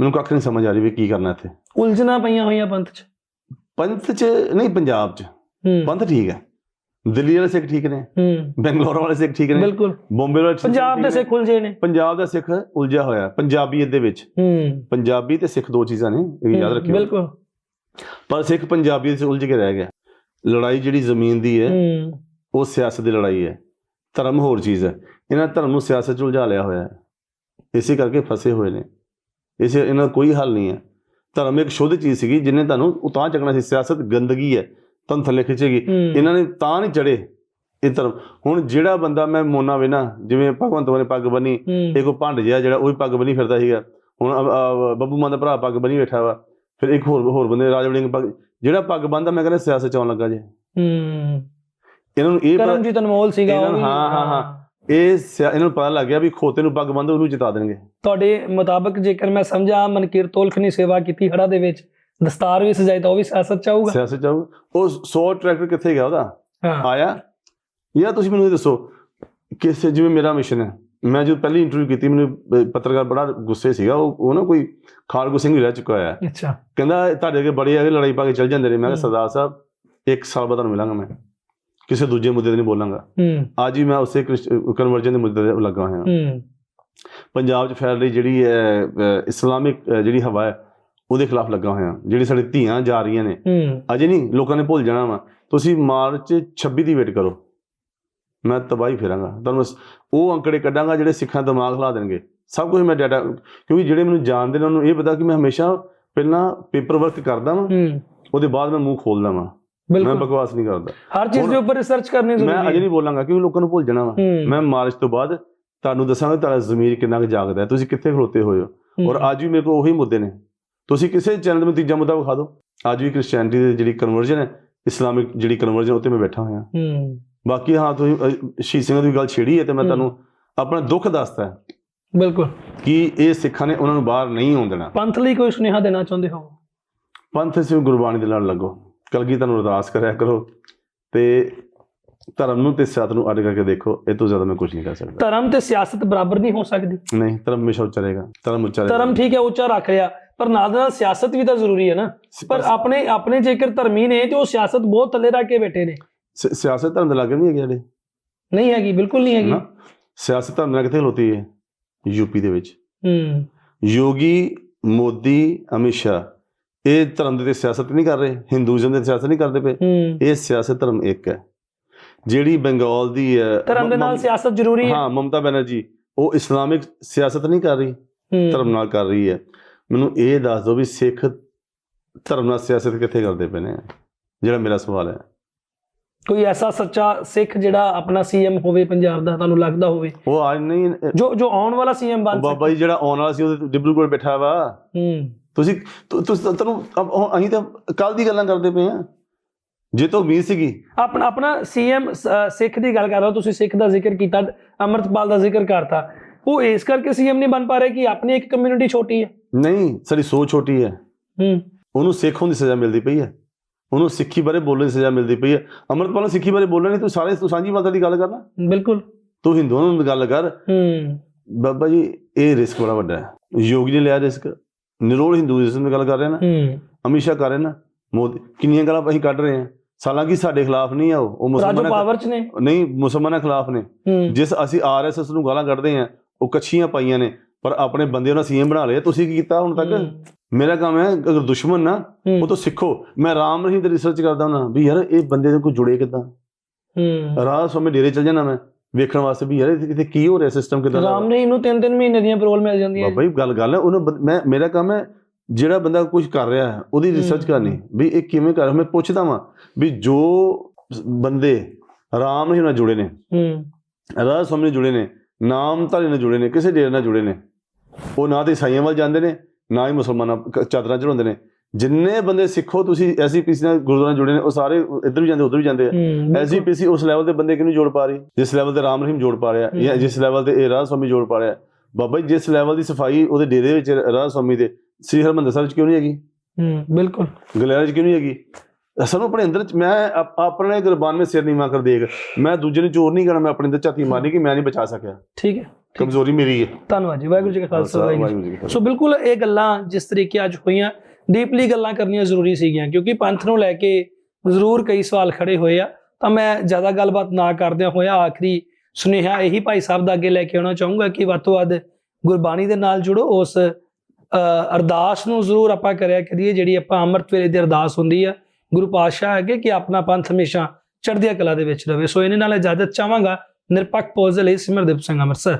ਮੈਨੂੰ ਕੱਖ ਨਹੀਂ ਸਮਝ ਆ ਰਹੀ ਵੀ ਕੀ ਕਰਨਾ ਇੱਥੇ। ਉਲਝਣਾ ਪਈਆਂ ਹੋਈਆਂ ਪੰਥ 'ਚ? ਪੰਥ 'ਚ ਨਹੀਂ ਪੰਜਾਬ 'ਚ। ਹੂੰ। ਪੰਥ ਠੀਕ ਹੈ। ਦਿੱਲੀ ਵਾਲੇ ਸਿੱਖ ਠੀਕ ਨੇ। ਹੂੰ। ਬੈਂਗਲੌਰ ਵਾਲੇ ਸਿੱਖ ਠੀਕ ਨੇ। ਬਿਲਕੁਲ। ਬੰਬੇ ਵਾਲੇ ਪੰਜਾਬ ਦੇ। ਸਿੱਖ ਉਲਝੇ ਨੇ। ਪੰਜਾਬ ਦਾ ਸਿੱਖ ਉਲਝਿਆ ਹੋਇਆ। ਹੈ, ਪੰਜਾਬੀਅਤ ਦੇ ਵਿੱਚ। ਹੂੰ। ਪੰਜਾਬੀ ਤੇ ਸਿੱਖ ਦੋ ਚੀਜ਼ਾਂ ਨੇ ਇਹ ਯਾਦ ਰੱਖਿਓ। ਬਿਲਕੁਲ। ਪਰ ਸਿੱਖ ਪੰਜਾਬੀਅਤ 'ਚ ਉਲਝ ਕੇ ਰਹਿ ਗਿਆ। ਲੜਾਈ ਜਿਹੜੀ ਜ਼ਮੀਨ ਦੀ ਹੈ ਉਹ ਸਿਆਸਤ ਦੀ ਲੜਾਈ ਹੈ। ਧਰਮ ਹੋਰ ਚੀਜ਼ ਹੈ। ਇਹਨਾਂ ਧਰਮ ਨੂੰ ਸਿਆਸਤ 'ਚ ਉਲਝਾ ਲਿਆ ਹੋਇਆ ਹੈ। ਇਸੇ ਕਰਕੇ ਫਸੇ ਹੋਏ ਨੇ। ਇਸੇ ਇਹਨਾਂ ਦਾ ਕੋਈ ਹੱਲ ਨਹੀਂ ਹੈ। ਧਰਮ ਇੱਕ ਸ਼ੁੱਧ ਚੀਜ਼ ਸੀਗੀ ਜਿਹਨੇ ਤੁਹਾਨੂੰ ਉਤਾਂ ਚੱਕਣਾ ਸੀ। ਸਿਆਸਤ ਗੰਦਗੀ ਹੈ। ਤੁਹਾਨੂੰ ਥੱਲੇ ਖਿੱਚੇਗੀ। ਇਹਨਾਂ ਨੇ ਤਾਂ ਨਹੀਂ ਚੜੇ ਇਹ ਧਰਮ। ਹੁਣ ਜਿਹੜਾ ਬੰਦਾ ਮੈਂ ਮੋਨਾ ਵੇ ਨਾ ਜਿਵੇਂ ਭਗਵੰਤ ਮਾਨ ਪੱਗ ਬੰਨੀ ਇਹ ਕੋ ਭੰਡ ਜਿਹਾ ਜਿਹੜਾ ਉਹ ਵੀ ਪੱਗ ਬੰਨੀ ਫਿਰਦਾ ਸੀਗਾ। ਹੁਣ ਬੱਬੂ ਮਾਨ ਦਾ ਭਰਾ ਪੱਗ ਬੰਨੀ ਬੈਠਾ ਵਾ। ਫਿਰ ਇੱਕ ਹੋਰ ਹੋਰ ਬੰਦੇ ਰਾਜ ਵੜਿੰਗ ਪੱਗ ਜਿਹੜਾ ਪੱਗ ਬੰਨਦਾ ਮੈਂ ਕਹਿੰਦਾ ਸਿਆਸਤ ਚ ਆਉਣ ਲੱਗਾ ਜੇ। ਹੂੰ। ਇਹਨਾਂ ਨੂੰ ਇਹ ਕਰਮਜੀਤ ਅਨਮੋਲ ਸੀਗਾ ਉਹ ਹਾਂ, ਹਾਂ, ਹਾਂ। ਇਹ ਇਹਨਾਂ ਨੂੰ ਪਤਾ ਲੱਗ ਗਿਆ ਵੀ ਖੋਤੇ ਨੂੰ ਪੱਗ ਬੰਨ੍ਹੋ ਉਹਨੂੰ ਜਿਤਾ ਦੇਣਗੇ। ਤੁਹਾਡੇ ਮੁਤਾਬਕ ਜੇਕਰ ਮੈਂ ਸਮਝਾ ਮਨਕੀਰ ਤੋਲਖ ਨੇ ਸੇਵਾ ਕੀਤੀ ਹੜਾ ਦੇ ਵਿੱਚ ਦਸਤਾਰ ਵੀ ਸਜਾਈ ਤਾਂ ਉਹ ਵੀ ਸਿਆਸਤ ਚ ਆਊਗਾ? ਸਿਆਸਤ ਚ ਆਊ। ਉਹ 100 ਟਰੈਕਟਰ ਕਿੱਥੇ ਗਿਆ ਉਹਦਾ? ਆਇਆ? ਯਾ ਤੁਸੀਂ ਮੈਨੂੰ ਇਹ ਦੱਸੋ ਕਿਸੇ ਜਿਵੇਂ ਮੇਰਾ ਮਿਸ਼ਨ ਹੈ। ਮੈਂ ਜਦੋਂ ਪਹਿਲੀ ਇੰਟਰਵਿਊ ਕੀਤੀ ਮੈਨੂੰ ਪੱਤਰਕਾਰ ਬੜਾ ਗੁੱਸੇ ਸੀਗਾ। ਉਹ ਉਹ ਨਾ ਕੋਈ ਖਾਲਗੂ ਸਿੰਘ ਰਹਿ ਚੁੱਕਾ ਹੈ। ਅੱਛਾ। ਕਹਿੰਦਾ ਤੁਹਾਡੇ ਅੱਗੇ ਬੜੀ ਆ ਕੇ ਲੜਾਈ ਪਾ ਕੇ ਚੱਲ ਜਾਂਦੇ ਨੇ। ਮੈਂ ਕਿਹਾ। ਸਰਦਾਰ ਸਾਹਿਬ ਇੱਕ ਸਾਲ ਬਾਅਦ ਤੁਹਾਨੂੰ ਮਿਲਾਂਗਾ ਮੈਂ। ਕਿਸੇ ਦੂਜੇ ਮੁੱਦੇ ਤੇ ਨਹੀਂ ਬੋਲਾਂਗਾ। ਹੂੰ। ਅੱਜ ਹੀ ਮੈਂ ਉਸੇ ਕਨਵਰਜਨ ਦੇ ਮੁੱਦੇ ਤੇ ਲੱਗਾ ਹੋਇਆ। ਹੂੰ। ਪੰਜਾਬ 'ਚ ਫੈਲ ਰਹੀ ਜਿਹੜੀ ਇਸਲਾਮਿਕ ਜਿਹੜੀ ਹਵਾ ਹੈ ਉਹਦੇ ਖਿਲਾਫ ਲੱਗਾ ਹੋਇਆ। ਜਿਹੜੀ ਸਾਡੀ ਧੀਆਂ ਜਾ ਰਹੀਆਂ ਨੇ। ਹੂੰ। ਅਜੇ ਨਹੀਂ ਲੋਕਾਂ ਨੇ ਭੁੱਲ ਜਾਣਾ ਵਾ। ਤੁਸੀਂ ਮਾਰਚ 26 ਦੀ ਵੇਟ ਕਰੋ। ਮੈਂ ਤਬਾਹੀ ਫੇਰਾਂਗਾ। ਤੁਹਾਨੂੰ ਉਹ ਅੰਕੜੇ ਕੱਢਾਂਗਾ ਜਿਹੜੇ ਸਿੱਖਾਂ ਦਾ ਦਿਮਾਗ ਹਿਲਾ ਦੇਣਗੇ। ਸਭ ਕੁਝ ਮੈਂ ਡਾਟਾ ਕਿਉਂਕਿ ਜਿਹੜੇ ਮੈਨੂੰ ਜਾਣਦੇ ਨੇ ਉਹਨਾਂ ਇਹ ਪਤਾ ਕਿ ਮੈਂ ਹਮੇਸ਼ਾ ਪਹਿਲਾਂ ਪੇਪਰ ਵਰਕ ਕਰਦਾ ਵਾਂ ਹੂੰ। ਉਹਦੇ ਬਾਅਦ ਮੈਂ ਮੂੰਹ ਖੋਲਦਾ ਵਾਂ ਮੈਂ ਬਕਵਾਸ ਨਹੀਂ ਕਰਦਾ। ਹਰ ਚੀਜ਼ ਦੇ ਉੱਪਰ ਰਿਸਰਚ ਕਰਨੀ ਜ਼ਰੂਰੀ ਮੈਂ ਹੈ। ਅਜੇ ਨਹੀਂ ਬੋਲਾਂਗਾ ਕਿਉਂਕਿ ਲੋਕਾਂ ਨੂੰ ਭੁੱਲ ਜਾਣਾ ਵਾ। ਮੈਂ ਮਾਰਚ ਤੋਂ ਬਾਅਦ ਤੁਹਾਨੂੰ ਦੱਸਾਂਗਾ ਤੁਹਾਡਾ ਜ਼ਮੀਰ ਕਿੰਨਾ ਕੁ ਜਾਗਦਾ ਹੈ। ਤੁਸੀਂ ਕਿੱਥੇ ਖਲੋਤੇ ਹੋਏ ਹੋ? ਔਰ ਅੱਜ ਵੀ ਮੇਰੇ ਕੋਲ ਉਹੀ ਮੁੱਦੇ ਨੇ। ਤੁਸੀਂ ਕਿਸੇ ਚੈਨਲ ਤੇ ਤੀਜਾ ਮੁੱਦਾ ਵਿਖਾ ਦਿਓ। ਅੱਜ ਵੀ ਕ੍ਰਿਸਚੀਅਨਿਟੀ ਦੀ ਜਿਹੜੀ ਕਨਵਰਜਨ ਹੈ ਇਸਲਾਮਿਕ ਜਿਹੜੀ ਕਨਵਰਜਨ ਉੱਤੇ ਮੈਂ ਬੈਠਾ ਹੋਇਆ। ਹੂੰ। ਬਾਕੀ ਹਾਂ ਤੁਸੀਂ ਸ਼ਹੀਦ ਸਿੰਘਾਂ ਦੀ ਗੱਲ ਛੇੜੀ ਹੈ ਤੇ ਮੈਂ। ਤੁਹਾਨੂੰ ਆਪਣਾ ਦੁੱਖ ਦੱਸਦਾ ਹੈ ਬਿਲਕੁਲ। ਕਿ ਇਹ ਸਿੱਖਾਂ ਨੇ ਉਹਨਾਂ ਨੂੰ ਬਾਹਰ ਨਹੀਂ ਆਉਣ ਦੇਣਾ। ਪੰਥ ਲਈ ਕੋਈ ਸੁਨੇਹਾ ਦੇਣਾ ਚਾਹੁੰਦੇ ਹੋ? ਪੰਥ ਸਿਰ ਗੁਰਬਾਣੀ ਦੇ ਨਾਲ ਲੱਗੋ। ਕਲਗੀ ਤੁਹਾਨੂੰ ਅਰਦਾਸ ਕਰਿਆ ਕਰੋ ਤੇ ਧਰਮ ਨੂੰ ਤੇ ਸਿਆਸਤ ਨੂੰ ਅੱਡ ਕਰਕੇ ਦੇਖੋ ਇਹ ਤੋਂ ਜ਼ਿਆਦਾ ਮੈਂ ਕੁਝ ਨਹੀਂ ਕਰ ਸਕਦਾ। ਧਰਮ ਤੇ ਸਿਆਸਤ ਬਰਾਬਰ ਨਹੀਂ ਹੋ ਸਕਦੀ। ਨਹੀਂ ਧਰਮ ਹਮੇਸ਼ਾ ਉੱਚਾ ਰਹੇਗਾ। ਧਰਮ ਉੱਚਾ ਰਹੇਗਾ। ਧਰਮ ਠੀਕ ਹੈ ਉੱਚਾ ਰੱਖ ਲਿਆ ਪਰ ਨਾਲ ਦੇ ਨਾਲ ਸਿਆਸਤ ਵੀ ਤਾਂ ਜ਼ਰੂਰੀ ਹੈ ਨਾ। ਪਰ ਆਪਣੇ ਆਪਣੇ ਜੇਕਰ ਧਰਮੀ ਨੇ ਤੇ ਉਹ ਸਿਆਸਤ ਬਹੁਤ ਥੱਲੇ ਰੱਖ ਕੇ ਬੈਠੇ ਨੇ। ਸਿਆਸਤ ਧਰਮ ਦੇ ਲਾਗੇ ਨਹੀਂ ਹੈਗੇ ਜਿਹੜੇ ਨਹੀਂ ਹੈਗੀ ਬਿਲਕੁਲ ਨਹੀਂ ਹੈਗੀ। ਨਾ ਸਿਆਸਤ ਧਰਮ ਨਾਲ ਕਿੱਥੇ ਖਲੋਤੀ ਹੈ? ਯੂਪੀ ਦੇ ਵਿੱਚ। ਹੂੰ। ਯੋਗੀ ਮੋਦੀ ਅਮਿਤ ਸ਼ਾਹ ਇਹ ਧਰਮ ਦੇ ਤੇ ਸਿਆਸਤ ਨਹੀਂ ਕਰ ਰਹੇ ਹਿੰਦੂਇਜ਼ਮ ਦੇ ਸਿਆਸਤ ਨਹੀਂ ਕਰਦੇ ਪਏ। ਹੂੰ। ਇਹ ਸਿਆਸਤ ਧਰਮ ਇੱਕ ਹੈ। ਜਿਹੜੀ ਬੰਗਾਲ ਦੀ ਹੈ ਧਰਮ ਦੇ ਨਾਲ ਮਮ- ਸਿਆਸਤ ਜ਼ਰੂਰੀ ਹੈ। ਹਾਂ ਮਮਤਾ ਬੈਨਰਜੀ ਉਹ ਇਸਲਾਮਿਕ ਸਿਆਸਤ ਨਹੀਂ ਕਰ ਰਹੀ ਹੂੰ, ਧਰਮ ਨਾਲ ਕਰ ਰਹੀ ਹੈ। ਮੈਨੂੰ ਇਹ ਦੱਸ ਦਿਓ ਵੀ ਸਿੱਖ ਧਰਮ ਨਾਲ ਸਿਆਸਤ ਕਿੱਥੇ ਕਰਦੇ ਪਏ ਨੇ? ਜਿਹੜਾ ਮੇਰਾ ਸਵਾਲ ਹੈ। ਕੋਈ ਐਸਾ ਸੱਚਾ ਸਿੱਖ ਜਿਹੜਾ ਆਪਣਾ ਸੀਐਮ ਹੋਵੇ ਪੰਜਾਬ ਦਾ ਤੁਹਾਨੂੰ ਲੱਗਦਾ ਹੋਵੇ? ਉਹ ਅੱਜ ਨਹੀਂ ਜੋ ਜੋ ਆਉਣ ਵਾਲਾ ਸੀਐਮ ਉਹ ਬਣ ਬਾਬਾ ਜੀ ਜਿਹੜਾ ਆਉਣ ਵਾਲਾ ਸੀ ਉਹਦੇ ਡਿਬਰੂਗੜ੍ਹ ਬੈਠਾ ਵਾ। ਹੂੰ। ਤੁਸੀਂ ਤੁਸੀਂ ਤੁਹਾਨੂੰ ਅਸੀਂ ਤਾਂ ਕੱਲ ਦੀ ਗੱਲਾਂ ਕਰਦੇ ਪਏ ਆ। ਜੇ ਤਾਂ ਉਮੀਦ ਸੀਗੀ। ਆਪਣਾ ਆਪਣਾ ਸੀਐਮ ਸਿੱਖ ਦੀ ਗੱਲ ਕਰ ਰਹੇ ਹੋ ਤੁਸੀਂ ਸਿੱਖ ਦਾ ਜ਼ਿਕਰ ਕੀਤਾ ਅਮਰਤਪਾਲ ਦਾ ਜ਼ਿਕਰ ਕਰਤਾ। ਉਹ ਇਸ ਕਰਕੇ ਸੀਐਮ ਨਹੀਂ ਬਣ ਪਾ ਰਹੇ ਕਿ ਆਪਣੀ ਇੱਕ ਕਮਿਊਨਿਟੀ ਛੋਟੀ ਹੈ। ਨਹੀਂ ਸਾਡੀ ਸੋਚ ਛੋਟੀ ਹੈ। ਹੂੰ। ਉਹਨੂੰ ਸਿੱਖ ਹੋਣ ਦੀ ਸਜ਼ਾ ਮਿਲਦੀ ਪਈ ਹੈ। ਉਹਨੂੰ ਸਿੱਖੀ ਬਾਰੇ ਬੋਲਣ ਦੀ ਸਜ਼ਾ ਮਿਲਦੀ ਪਈ ਹੈ ਅਮਰਪਾਲ ਨੂੰ ਸਿੱਖੀ ਬਾਰੇ ਬੋਲਣਾ ਨਹੀਂ ਤੂੰ ਸਾਰੇ ਤੂੰ ਸਾਂਝੀਵਾਲਤਾ ਦੀ ਗੱਲ ਕਰਨਾ ਬਿਲਕੁਲ। ਤੂੰ ਹਿੰਦੂਆਂ ਨੂੰ ਗੱਲ ਕਰ। ਹੂੰ। ਬਾਬਾ ਜੀ ਇਹ ਰਿਸਕ ਬੜਾ ਵੱਡਾ ਹੈ। ਯੋਗੀ ਨੇ ਲਿਆ ਰਿਸਕ। ਨਿਰੋਲ ਹਿੰਦੂਇਜ਼ਮ ਦੀ ਗੱਲ ਕਰ ਰਹੇ ਨਾ। ਹੂੰ। ਅਮਿਤ ਸ਼ਾਹ ਕਰ ਰਹੇ ਨਾ। ਮੋਦੀ ਕਿੰਨੀਆਂ ਗੱਲਾਂ ਅਸੀਂ ਕੱਢ ਰਹੇ ਹਾਂ। ਹਾਲਾਂਕਿ ਸਾਡੇ ਖਿਲਾਫ ਨਹੀਂ ਆ ਉਹ। ਮੁਸਲਮਾਨਾਂ ਪਾਵਰ ਚ ਨੇ। ਨਹੀਂ ਮੁਸਲਮਾਨਾਂ ਖਿਲਾਫ ਨੇ। ਜਿਸ ਅਸੀਂ ਆਰਐਸਐਸ ਨੂੰ ਗਾਲਾਂ ਕੱਢਦੇ ਆ ਉਹ ਕੱਚੀਆਂ ਪਾਈਆਂ ਨੇ। ਪਰ ਆਪਣੇ ਬੰਦੇ ਉਹਨਾਂ ਸੀਐਮ ਬਣਾ ਲਏ ਤੁਸੀਂ ਕੀ ਕੀਤਾ ਹੁਣ ਤੱਕ? ਮੇਰਾ ਕੰਮ ਹੈ ਅਗਰ ਦੁਸ਼ਮਣ ਨਾ ਹੂੰ, ਉਹ ਤੋਂ ਸਿੱਖੋ। ਮੈਂ ਰਾਮ ਰਹੀਮ ਤੇ ਰਿਸਰਚ ਕਰਦਾ ਹਾਂ ਵੀ ਯਾਰ ਇਹ ਬੰਦੇ ਦੇ ਕੋਈ ਜੁੜੇ ਕਿਦਾਂ? ਹੂੰ। ਰਾਹ ਸਮੇਂ ਡੇਰੇ ਚਲ ਜਾਣਾ ਮੈਂ ਵੇਖਣ ਵਾਸਤੇ ਵੀ ਯਾਰ ਇੱਥੇ ਕੀ ਹੋ ਰਿਹਾ ਸਿਸਟਮ ਕਿਦਾਂ ਰਾਮ ਨੇ ਇਹਨੂੰ ਤਿੰਨ ਤਿੰਨ ਮਹੀਨੇ ਦੀਆਂ ਪੈਰੋਲ ਮਿਲ ਜਾਂਦੀਆਂ ਬਾਬਾ ਜੀ ਗੱਲ ਗੱਲ ਹੈ ਉਹਨੂੰ ਮੈਂ ਮੇਰਾ ਕੰਮ ਹੈ ਜਿਹੜਾ ਬੰਦਾ ਕੁਝ ਕਰ ਰਿਹਾ ਹੈ ਉਹਦੀ ਰਿਸਰਚ ਹੂੰ। ਕਰਨੀ ਵੀ ਇਹ ਕਿਵੇਂ ਕਰ ਮੈਂ ਪੁੱਛਦਾ ਵਾਂ ਵੀ ਜੋ ਬੰਦੇ ਰਾਮ ਰਹੀਮ ਨਾਲ ਜੁੜੇ ਨੇ ਹੂੰ। ਰਾਹ ਸਮੇਂ ਜੁੜੇ ਨੇ ਨਾਮ ਧਾਰੀ ਨਾਲ ਜੁੜੇ ਨੇ ਕਿਸੇ ਡੇਰੇ ਨਾਲ ਜੁੜੇ ਨੇ ਉਹ ਨਾ ਤੇ ਈਸਾਈਆਂ ਵੱਲ ਜਾਂਦੇ ਨੇ ਨਾ ਹੀ ਮੁਸਲਮਾਨਾਂ ਚਾਦਰਾਂ ਚੜਾਉਂਦੇ ਨੇ। ਜਿੰਨੇ ਬੰਦੇ ਸਿੱਖੋ ਤੁਸੀਂ ਐਸਜੀਪੀਸੀ ਨਾਲ ਗੁਰਦੁਆਰਾ ਜੁੜੇ ਨੇ ਉਹ ਸਾਰੇ ਇੱਧਰ ਵੀ ਜਾਂਦੇ ਉੱਧਰ ਵੀ ਜਾਂਦੇ ਆ। ਐਸਜੀਪੀਸੀ ਉਸ ਲੈਵਲ ਦੇ ਬੰਦੇ ਕਿਹਨੂੰ ਜੋੜ ਪਾ ਰਹੀ? ਜਿਸ ਲੈਵਲ ਤੇ ਰਾਮ ਰਹੀਮ ਜੋੜ ਪਾ ਰਿਹਾ ਜਾਂ। ਜਿਸ ਲੈਵਲ ਤੇ ਇਹ ਰਾਹ ਸਵਾਮੀ ਜੋੜ ਪਾ ਰਿਹਾ। ਬਾਬਾ ਜੀ ਜਿਸ ਲੈਵਲ ਦੀ ਸਫ਼ਾਈ ਉਹਦੇ ਡੇਰੇ ਵਿੱਚ ਰਾਹ ਸਵਾਮੀ ਦੇ ਸ੍ਰੀ ਹਰਮੰਦਰ ਸਾਹਿਬ ਚ ਕਿਉਂ ਨਹੀਂ ਹੈਗੀ? ਹੂੰ ਬਿਲਕੁਲ। ਗਲੈਰਾ ਚ ਕਿਉਂ ਨਹੀਂ ਹੈਗੀ? ਸਾਨੂੰ ਆਪਣੇ ਅੰਦਰ ਚ ਮੈਂ ਆਪ- ਆਪਣੇ ਗੁਰਬਾਨ ਵਿੱਚ ਸਿਰ ਨਹੀਂ ਮਾ ਕਰ ਦੇਖ। ਮੈਂ ਦੂਜੇ ਨੂੰ ਚੋਰ ਨਹੀਂ ਕਰਨਾ ਮੈਂ ਆਪਣੇ ਅੰਦਰ ਝਾਤੀ ਮਾਰਨੀ ਕਿ ਮੈਂ ਨਹੀਂ ਬਚਾ ਸਕਿਆ। ਠੀਕ ਹੈ। ਕਮਜ਼ੋਰੀ ਮੇਰੀ ਹੈ। ਧੰਨਵਾਦ ਜੀ ਵਾਹਿਗੁਰੂ ਜੀ ਕਾ ਖਾਲਸਾ ਵਾਹਿਗੁਰੂ ਜੀ ਕੀ ਫਤਿਹ। ਸੋ ਬਿਲਕੁਲ ਇਹ ਗੱਲਾਂ ਜਿਸ ਤਰੀਕੇ ਅੱਜ ਹੋਈਆਂ ਡੀਪਲੀ ਗੱਲਾਂ ਕਰਨੀਆਂ ਜ਼ਰੂਰੀ ਸੀਗੀਆਂ ਕਿਉਂਕਿ ਪੰਥ ਨੂੰ ਲੈ ਕੇ ਜ਼ਰੂਰ ਕਈ ਸਵਾਲ ਖੜੇ ਹੋਏ ਆ। ਤਾਂ ਮੈਂ ਜ਼ਿਆਦਾ ਗੱਲਬਾਤ ਨਾ ਕਰਦਿਆਂ ਹੋਇਆ ਆਖਰੀ ਸੁਨੇਹਾ ਇਹੀ ਭਾਈ ਸਾਹਿਬ ਦਾ ਅੱਗੇ ਲੈ ਕੇ ਆਉਣਾ ਚਾਹੂੰਗਾ ਕਿ ਵੱਧ ਤੋਂ ਵੱਧ ਗੁਰਬਾਣੀ ਦੇ ਨਾਲ ਜੁੜੋ। ਉਸ ਅਰਦਾਸ ਨੂੰ ਜ਼ਰੂਰ ਆਪਾਂ ਕਰਿਆ ਕਰੀਏ ਜਿਹੜੀ ਆਪਾਂ ਅੰਮ੍ਰਿਤ ਵੇਲੇ ਦੀ ਅਰਦਾਸ ਹੁੰਦੀ ਆ ਗੁਰੂ ਪਾਤਸ਼ਾਹ ਅੱਗੇ ਕਿ ਆਪਣਾ ਪੰਥ ਹਮੇਸ਼ਾ ਚੜ੍ਹਦੀਆਂ ਕਲਾ ਦੇ ਵਿੱਚ ਰਵੇ ਸੋ ਇਹਨੇ ਨਾਲ ਇਜਾਜ਼ਤ ਚਾਹਾਂਗਾ। ਨਿਰਪੱਖ ਪੋਜ਼ ਲਈ ਸਿਮਰਦੀਪ ਸਿੰਘ ਅੰਮ੍ਰਿਤਸਰ।